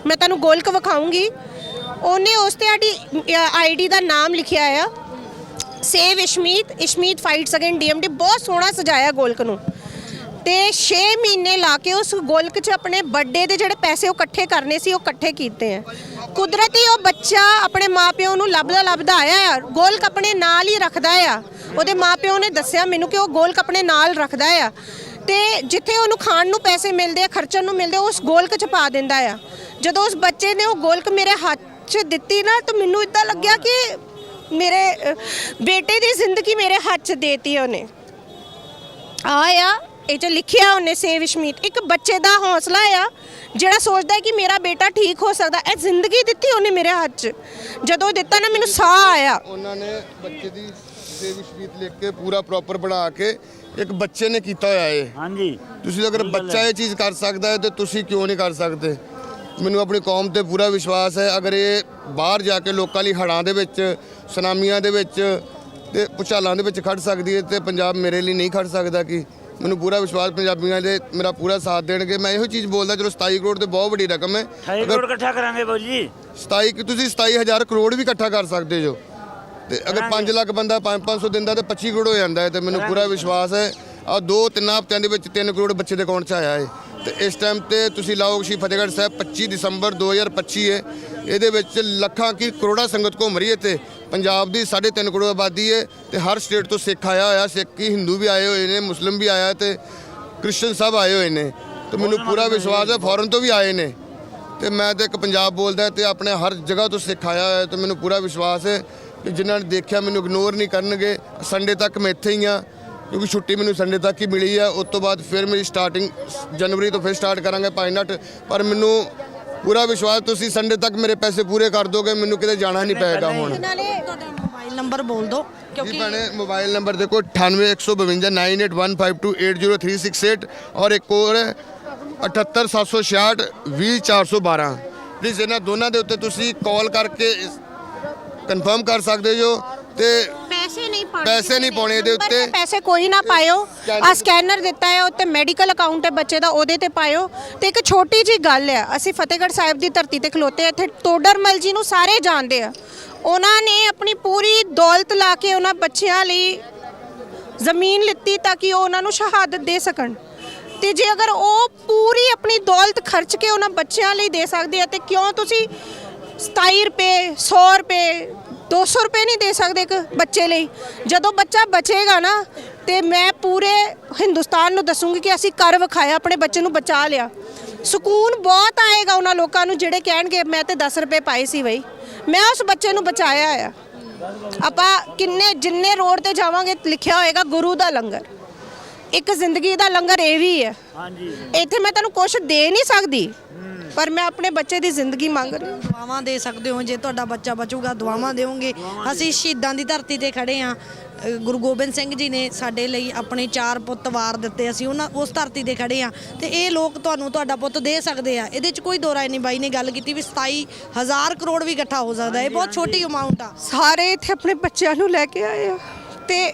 Speaker 2: ਮੈਂ ਤੁਹਾਨੂੰ ਗੋਲਕ ਵਿਖਾਉਂਗੀ। ਉਹਨੇ ਉਸ ਤੇ ਸਾਡੀ ਆਈਡੀ ਦਾ ਨਾਮ ਲਿਖਿਆ ਆ। Save Ishmeet Ishmeet fights again DMD ਬਹੁਤ ਸੋਹਣਾ ਸਜਾਇਆ ਗੋਲਕ ਨੂੰ। ਤੇ 6 ਮਹੀਨੇ ਲਾ ਕੇ ਉਸ ਗੋਲਕ 'ਚ ਆਪਣੇ ਬਰਥਡੇ ਦੇ ਜਿਹੜੇ ਪੈਸੇ ਉਹ ਇਕੱਠੇ ਕਰਨੇ ਸੀ ਉਹ ਇਕੱਠੇ ਕੀਤੇ ਆ। ਕੁਦਰਤੀ ਉਹ ਬੱਚਾ ਆਪਣੇ ਮਾਪਿਓ ਨੂੰ ਲੱਭਦਾ ਲੱਭਦਾ ਆਇਆ ਆ ਗੋਲਕ ਆਪਣੇ ਨਾਲ ਹੀ ਰੱਖਦਾ ਆ। ਉਹਦੇ ਮਾਪਿਓ ਨੇ ਦੱਸਿਆ ਮੈਨੂੰ ਕਿ ਉਹ ਗੋਲਕ ਆਪਣੇ ਨਾਲ ਰੱਖਦਾ ਆ। ਤੇ ਜਿੱਥੇ ਉਹਨੂੰ ਖਾਣ ਨੂੰ ਪੈਸੇ ਮਿਲਦੇ ਆ ਖਰਚਣ ਨੂੰ ਮਿਲਦੇ ਆ, ਉਸ ਗੋਲਕ 'ਚ ਪਾ ਦਿੰਦਾ ਆ। ਜਦੋਂ ਉਸ ਬੱਚੇ ਨੇ ਉਹ ਗੋਲਕ ਮੇਰੇ ਹੱਥ 'ਚ ਦਿੱਤੀ ਨਾ ਤਾਂ ਮੈਨੂੰ ਇਦਾਂ ਲੱਗਿਆ ਕਿ ਮੇਰੇ ਬੇਟੇ ਦੀ ਜ਼ਿੰਦਗੀ ਮੇਰੇ ਹੱਥ 'ਚ ਦੇਤੀ ਉਹਨੇ। ਆਇਆ ਇਹ ਚ ਲਿਖਿਆ ਉਹਨੇ ਸੇਵ ਇਸ਼ਮੀਤ ਇੱਕ ਬੱਚੇ ਦਾ ਹੌਸਲਾ ਆ ਜਿਹੜਾ ਸੋਚਦਾ ਹੈ ਕਿ ਮੇਰਾ ਬੇਟਾ ਠੀਕ ਹੋ ਸਕਦਾ ਇਹ ਜ਼ਿੰਦਗੀ ਦਿੱਤੀ ਉਹਨੇ ਮੇਰੇ ਹੱਥ 'ਚ। ਜਦੋਂ ਦਿੱਤਾ ਨਾ ਮੈਨੂੰ ਸਾਹ ਆਇਆ।
Speaker 1: ਉਹਨਾਂ ਨੇ ਬੱਚੇ ਦੀ ਸੇਵੀ ਸ਼ਪੀਤ ਲਿਖ ਕੇ ਪੂਰਾ ਪ੍ਰੋਪਰ ਬਣਾ ਕੇ ਇੱਕ ਬੱਚੇ ਨੇ ਕੀਤਾ ਹੋਇਆ ਏ
Speaker 4: ਹਾਂਜੀ।
Speaker 1: ਤੁਸੀਂ ਅਗਰ ਬੱਚਾ ਇਹ ਚੀਜ਼ ਕਰ ਸਕਦਾ ਹੈ ਤੇ ਤੁਸੀਂ ਕਿਉਂ ਨਹੀਂ ਕਰ ਸਕਦੇ? ਮੈਨੂੰ ਆਪਣੀ ਕੌਮ ਤੇ ਪੂਰਾ ਵਿਸ਼ਵਾਸ ਹੈ ਅਗਰ ਇਹ ਬਾਹਰ ਜਾ ਕੇ ਲੋਕਾਂ ਲਈ ਹੜ੍ਹਾਂ ਦੇ ਵਿੱਚ ਸੁਨਾਮੀਆਂ ਦੇ ਵਿੱਚ ਤੇ ਭੁਚਾਲਾਂ ਦੇ ਵਿੱਚ ਖੜ ਸਕਦੀ ਹੈ ਤੇ ਪੰਜਾਬ ਮੇਰੇ ਲਈ ਨਹੀਂ ਖੜ ਸਕਦਾ ਕਿ ਮੈਨੂੰ ਪੂਰਾ ਵਿਸ਼ਵਾਸ ਪੰਜਾਬੀਆਂ ਦੇ ਮੇਰਾ ਪੂਰਾ ਸਾਥ ਦੇਣਗੇ। ਮੈਂ ਇਹੋ ਚੀਜ਼ ਬੋਲਦਾ ਚਲੋ 27 ਕਰੋੜ ਤੇ ਬਹੁਤ ਵੱਡੀ ਰਕਮ ਹੈ।
Speaker 4: 28 ਕਰੋੜ ਇਕੱਠਾ ਕਰਾਂਗੇ ਜੀ।
Speaker 1: 27 ਕਿ ਤੁਸੀਂ 27000 ਕਰੋੜ ਵੀ ਇਕੱਠਾ ਕਰ ਸਕਦੇ ਜੋ। ਤੇ ਅਗਰ 5 ਲੱਖ ਬੰਦਾ 5-500 ਦਿੰਦਾ ਤੇ 25 ਕਰੋੜ ਹੋ ਜਾਂਦਾ ਹੈ ਤੇ ਮੈਨੂੰ ਪੂਰਾ ਵਿਸ਼ਵਾਸ ਹੈ। ਆ ਦੋ ਤਿੰਨ ਹਫ਼ਤਿਆਂ ਦੇ ਵਿੱਚ 3 ਕਰੋੜ ਬੱਚੇ ਦੇ ਅਕਾਊਂਟ 'ਚ ਆਇਆ ਹੈ। ਤੇ ਇਸ ਟਾਈਮ ਤੇ ਤੁਸੀਂ ਲਾਓ ਸ਼੍ਰੀ ਫਤਿਹਗੜ੍ਹ ਸਾਹਿਬ 25 ਦਸੰਬਰ 2025 ਹੈ। ਇਹਦੇ ਵਿੱਚ ਲੱਖਾਂ ਕੀ ਕਰੋੜਾਂ ਸੰਗਤ ਘੁੰਮ ਰਹੀ ਹੈ ਤੇ ਪੰਜਾਬ ਦੀ 3.5 ਕਰੋੜ ਆਬਾਦੀ ਹੈ ਤੇ ਹਰ ਸਟੇਟ ਤੋਂ ਸਿੱਖ ਆਇਆ ਹੋਇਆ, ਸਿੱਖ ਹੀ ਹਿੰਦੂ ਵੀ ਆਏ ਹੋਏ ਨੇ, ਮੁਸਲਿਮ ਵੀ ਆਇਆ ਤੇ ਕ੍ਰਿਸਚਨ ਸਭ ਆਏ ਹੋਏ ਨੇ। ਤੇ ਮੈਨੂੰ ਪੂਰਾ ਵਿਸ਼ਵਾਸ ਹੈ, ਫੋਰਨ ਤੋਂ ਵੀ ਆਏ ਨੇ। ਤੇ ਮੈਂ ਤੇ ਇੱਕ ਪੰਜਾਬ ਬੋਲਦਾ ਤੇ ਆਪਣੇ ਹਰ ਜਗ੍ਹਾ ਤੋਂ ਸਿੱਖ ਆਇਆ ਹੋਇਆ ਤੇ ਮੈਨੂੰ ਪੂਰਾ ਵਿਸ਼ਵਾਸ ਹੈ ਕਿ ਜਿਨ੍ਹਾਂ ਨੇ ਦੇਖਿਆ ਮੈਨੂੰ ਇਗਨੋਰ ਨਹੀਂ ਕਰਨਗੇ। ਸੰਡੇ ਤੱਕ ਮੈਂ ਇੱਥੇ ਹੀ ਆ ਕਿਉਂਕਿ ਛੁੱਟੀ ਮੈਨੂੰ ਸੰਡੇ ਤੱਕ ਹੀ ਮਿਲੀ ਹੈ। ਉਸ ਤੋਂ ਬਾਅਦ ਫਿਰ ਮੇਰੀ ਸਟਾਰਟਿੰਗ ਜਨਵਰੀ ਤੋਂ ਫਿਰ ਸਟਾਰਟ ਕਰਾਂਗੇ ਪਾਇਨਟ ਪਰ ਮੈਨੂੰ ਪੂਰਾ ਵਿਸ਼ਵਾਸ ਤੁਸੀਂ ਸੰਡੇ ਤੱਕ ਮੇਰੇ ਪੈਸੇ ਪੂਰੇ ਕਰ ਦੋਗੇ ਮੈਨੂੰ ਕਿਤੇ ਜਾਣਾ ਨਹੀਂ ਪਏਗਾ ਹੁਣ।
Speaker 3: ਨਾਲੇ ਤੁਹਾਡਾ ਮੋਬਾਈਲ ਨੰਬਰ ਬੋਲ ਦਿਓ
Speaker 1: ਜੀ
Speaker 3: ਕਿਉਂਕਿ
Speaker 1: ਭੈਣੇ ਮੋਬਾਈਲ ਨੰਬਰ ਦੇਖੋ 981529815368 ਔਰ ਇੱਕ ਹੋਰ ਹੈ 78766 ਪਲੀਜ਼ ਇਹਨਾਂ ਦੋਨਾਂ ਦੇ ਉੱਤੇ ਤੁਸੀਂ ਕਾਲ ਕਰਕੇ ਕਨਫਰਮ ਕਰ ਸਕਦੇ ਹੋ ਤੇ
Speaker 2: ਪੈਸੇ ਨਹੀਂ ਪਾਉਣੇ
Speaker 1: ਪੈਸੇ ਨਹੀਂ ਪਾਉਣੇ ਇਹਦੇ ਉੱਤੇ।
Speaker 2: ਪੈਸੇ ਕੋਈ ਨਾ ਪਾਇਓ। ਆ ਸਕੈਨਰ ਦਿੱਤਾ ਹੈ ਉੱਤੇ ਮੈਡੀਕਲ ਅਕਾਊਂਟ ਹੈ ਬੱਚੇ ਦਾ ਉਹਦੇ ਤੇ ਪਾਇਓ। ਤੇ ਇੱਕ ਛੋਟੀ ਜੀ ਗੱਲ ਹੈ ਅਸੀਂ ਫਤਿਹਗੜ੍ਹ ਸਾਹਿਬ ਦੀ ਧਰਤੀ ਤੇ ਖਲੋਤੇ ਹਾਂ ਇੱਥੇ ਟੋਡਰਮਲ ਜੀ ਨੂੰ ਸਾਰੇ ਜਾਣਦੇ ਆ। ਉਹਨਾਂ ਨੇ ਆਪਣੀ ਪੂਰੀ ਦੌਲਤ ਲਾ ਕੇ ਉਹਨਾਂ ਬੱਚਿਆਂ ਲਈ ਜ਼ਮੀਨ ਲਿੱਤੀ ਤਾਂ ਕਿ ਉਹ ਉਹਨਾਂ ਨੂੰ ਸ਼ਹਾਦਤ ਦੇ ਸਕਣ। ਤੇ ਜੇ ਅਗਰ ਉਹ ਪੂਰੀ ਆਪਣੀ ਦੌਲਤ ਖਰਚ ਕੇ ਉਹਨਾਂ ਬੱਚਿਆਂ ਲਈ ਦੇ ਸਕਦੇ ਆ ਤੇ ਕਿਉਂ ਤੁਸੀਂ 27 ਰੁਪਏ 100 ਰੁਪਏ 200 ਰੁਪਏ ਨਹੀਂ ਦੇ ਸਕਦੇ ਇੱਕ ਬੱਚੇ ਲਈ। ਜਦੋਂ ਬੱਚਾ ਬਚੇਗਾ ਨਾ ਤੇ ਮੈਂ ਪੂਰੇ ਹਿੰਦੁਸਤਾਨ ਨੂੰ ਦੱਸੂਗੀ ਕਿ ਅਸੀਂ ਕਰ ਵਿਖਾਇਆ ਆਪਣੇ ਬੱਚੇ ਨੂੰ ਬਚਾ ਲਿਆ। ਸਕੂਨ ਬਹੁਤ ਆਏਗਾ ਉਹਨਾਂ ਲੋਕਾਂ ਨੂੰ ਜਿਹੜੇ ਕਹਿਣਗੇ ਮੈਂ ਤੇ 10 ਰੁਪਏ ਪਾਏ ਸੀ ਬਈ। ਮੈਂ ਉਸ ਬੱਚੇ ਨੂੰ ਬਚਾਇਆ ਆ। ਆਪਾਂ ਕਿੰਨੇ ਜਿੰਨੇ ਰੋਡ ਤੇ ਜਾਵਾਂਗੇ ਲਿਖਿਆ ਹੋਏਗਾ ਗੁਰੂ ਦਾ ਲੰਗਰ। ਇੱਕ ਜ਼ਿੰਦਗੀ ਦਾ ਲੰਗਰ ਇਹ ਵੀ ਹੈ।
Speaker 4: ਹਾਂਜੀ।
Speaker 2: ਇੱਥੇ ਮੈਂ ਤੁਹਾਨੂੰ ਕੁਝ ਦੇ ਨਹੀਂ ਸਕਦੀ। ਪਰ ਮੈਂ ਆਪਣੇ ਬੱਚੇ ਦੀ ਜ਼ਿੰਦਗੀ ਮੰਗ ਰਹੀ ਹਾਂ।
Speaker 3: ਦੁਆਵਾਂ ਦੇ ਸਕਦੇ ਹੋ ਜੇ ਤੁਹਾਡਾ ਬੱਚਾ ਬਚੂਗਾ ਦੁਆਵਾਂ ਦੇਵੋਗੇ। ਅਸੀਂ ਸ਼ਹੀਦਾਂ ਦੀ ਧਰਤੀ ਤੇ ਖੜੇ ਆ ਗੁਰੂ ਗੋਬਿੰਦ ਸਿੰਘ ਜੀ ਨੇ ਸਾਡੇ ਲਈ ਆਪਣੇ ਚਾਰ ਪੁੱਤ ਵਾਰ ਦਿੱਤੇ। ਅਸੀਂ ਉਹਨਾਂ ਉਸ ਧਰਤੀ ਤੇ ਖੜੇ ਆ ਤੇ ਇਹ ਲੋਕ ਤੁਹਾਨੂੰ ਤੁਹਾਡਾ ਪੁੱਤ ਦੇ ਸਕਦੇ ਆ। ਇਹਦੇ ਚ ਕੋਈ ਦੋ ਰਾਏ ਨਹੀਂ। ਬਾਈ ਨੇ ਗੱਲ ਕੀਤੀ ਵੀ 27000 ਕਰੋੜ ਵੀ ਇਕੱਠਾ ਹੋ ਸਕਦਾ। ਇਹ ਬਹੁਤ ਛੋਟੀ ਅਮਾਉਂਟ ਆ।
Speaker 2: ਸਾਰੇ ਇੱਥੇ ਆਪਣੇ ਬੱਚਿਆਂ ਨੂੰ ਲੈ ਕੇ ਆਏ ਆ ਤੇ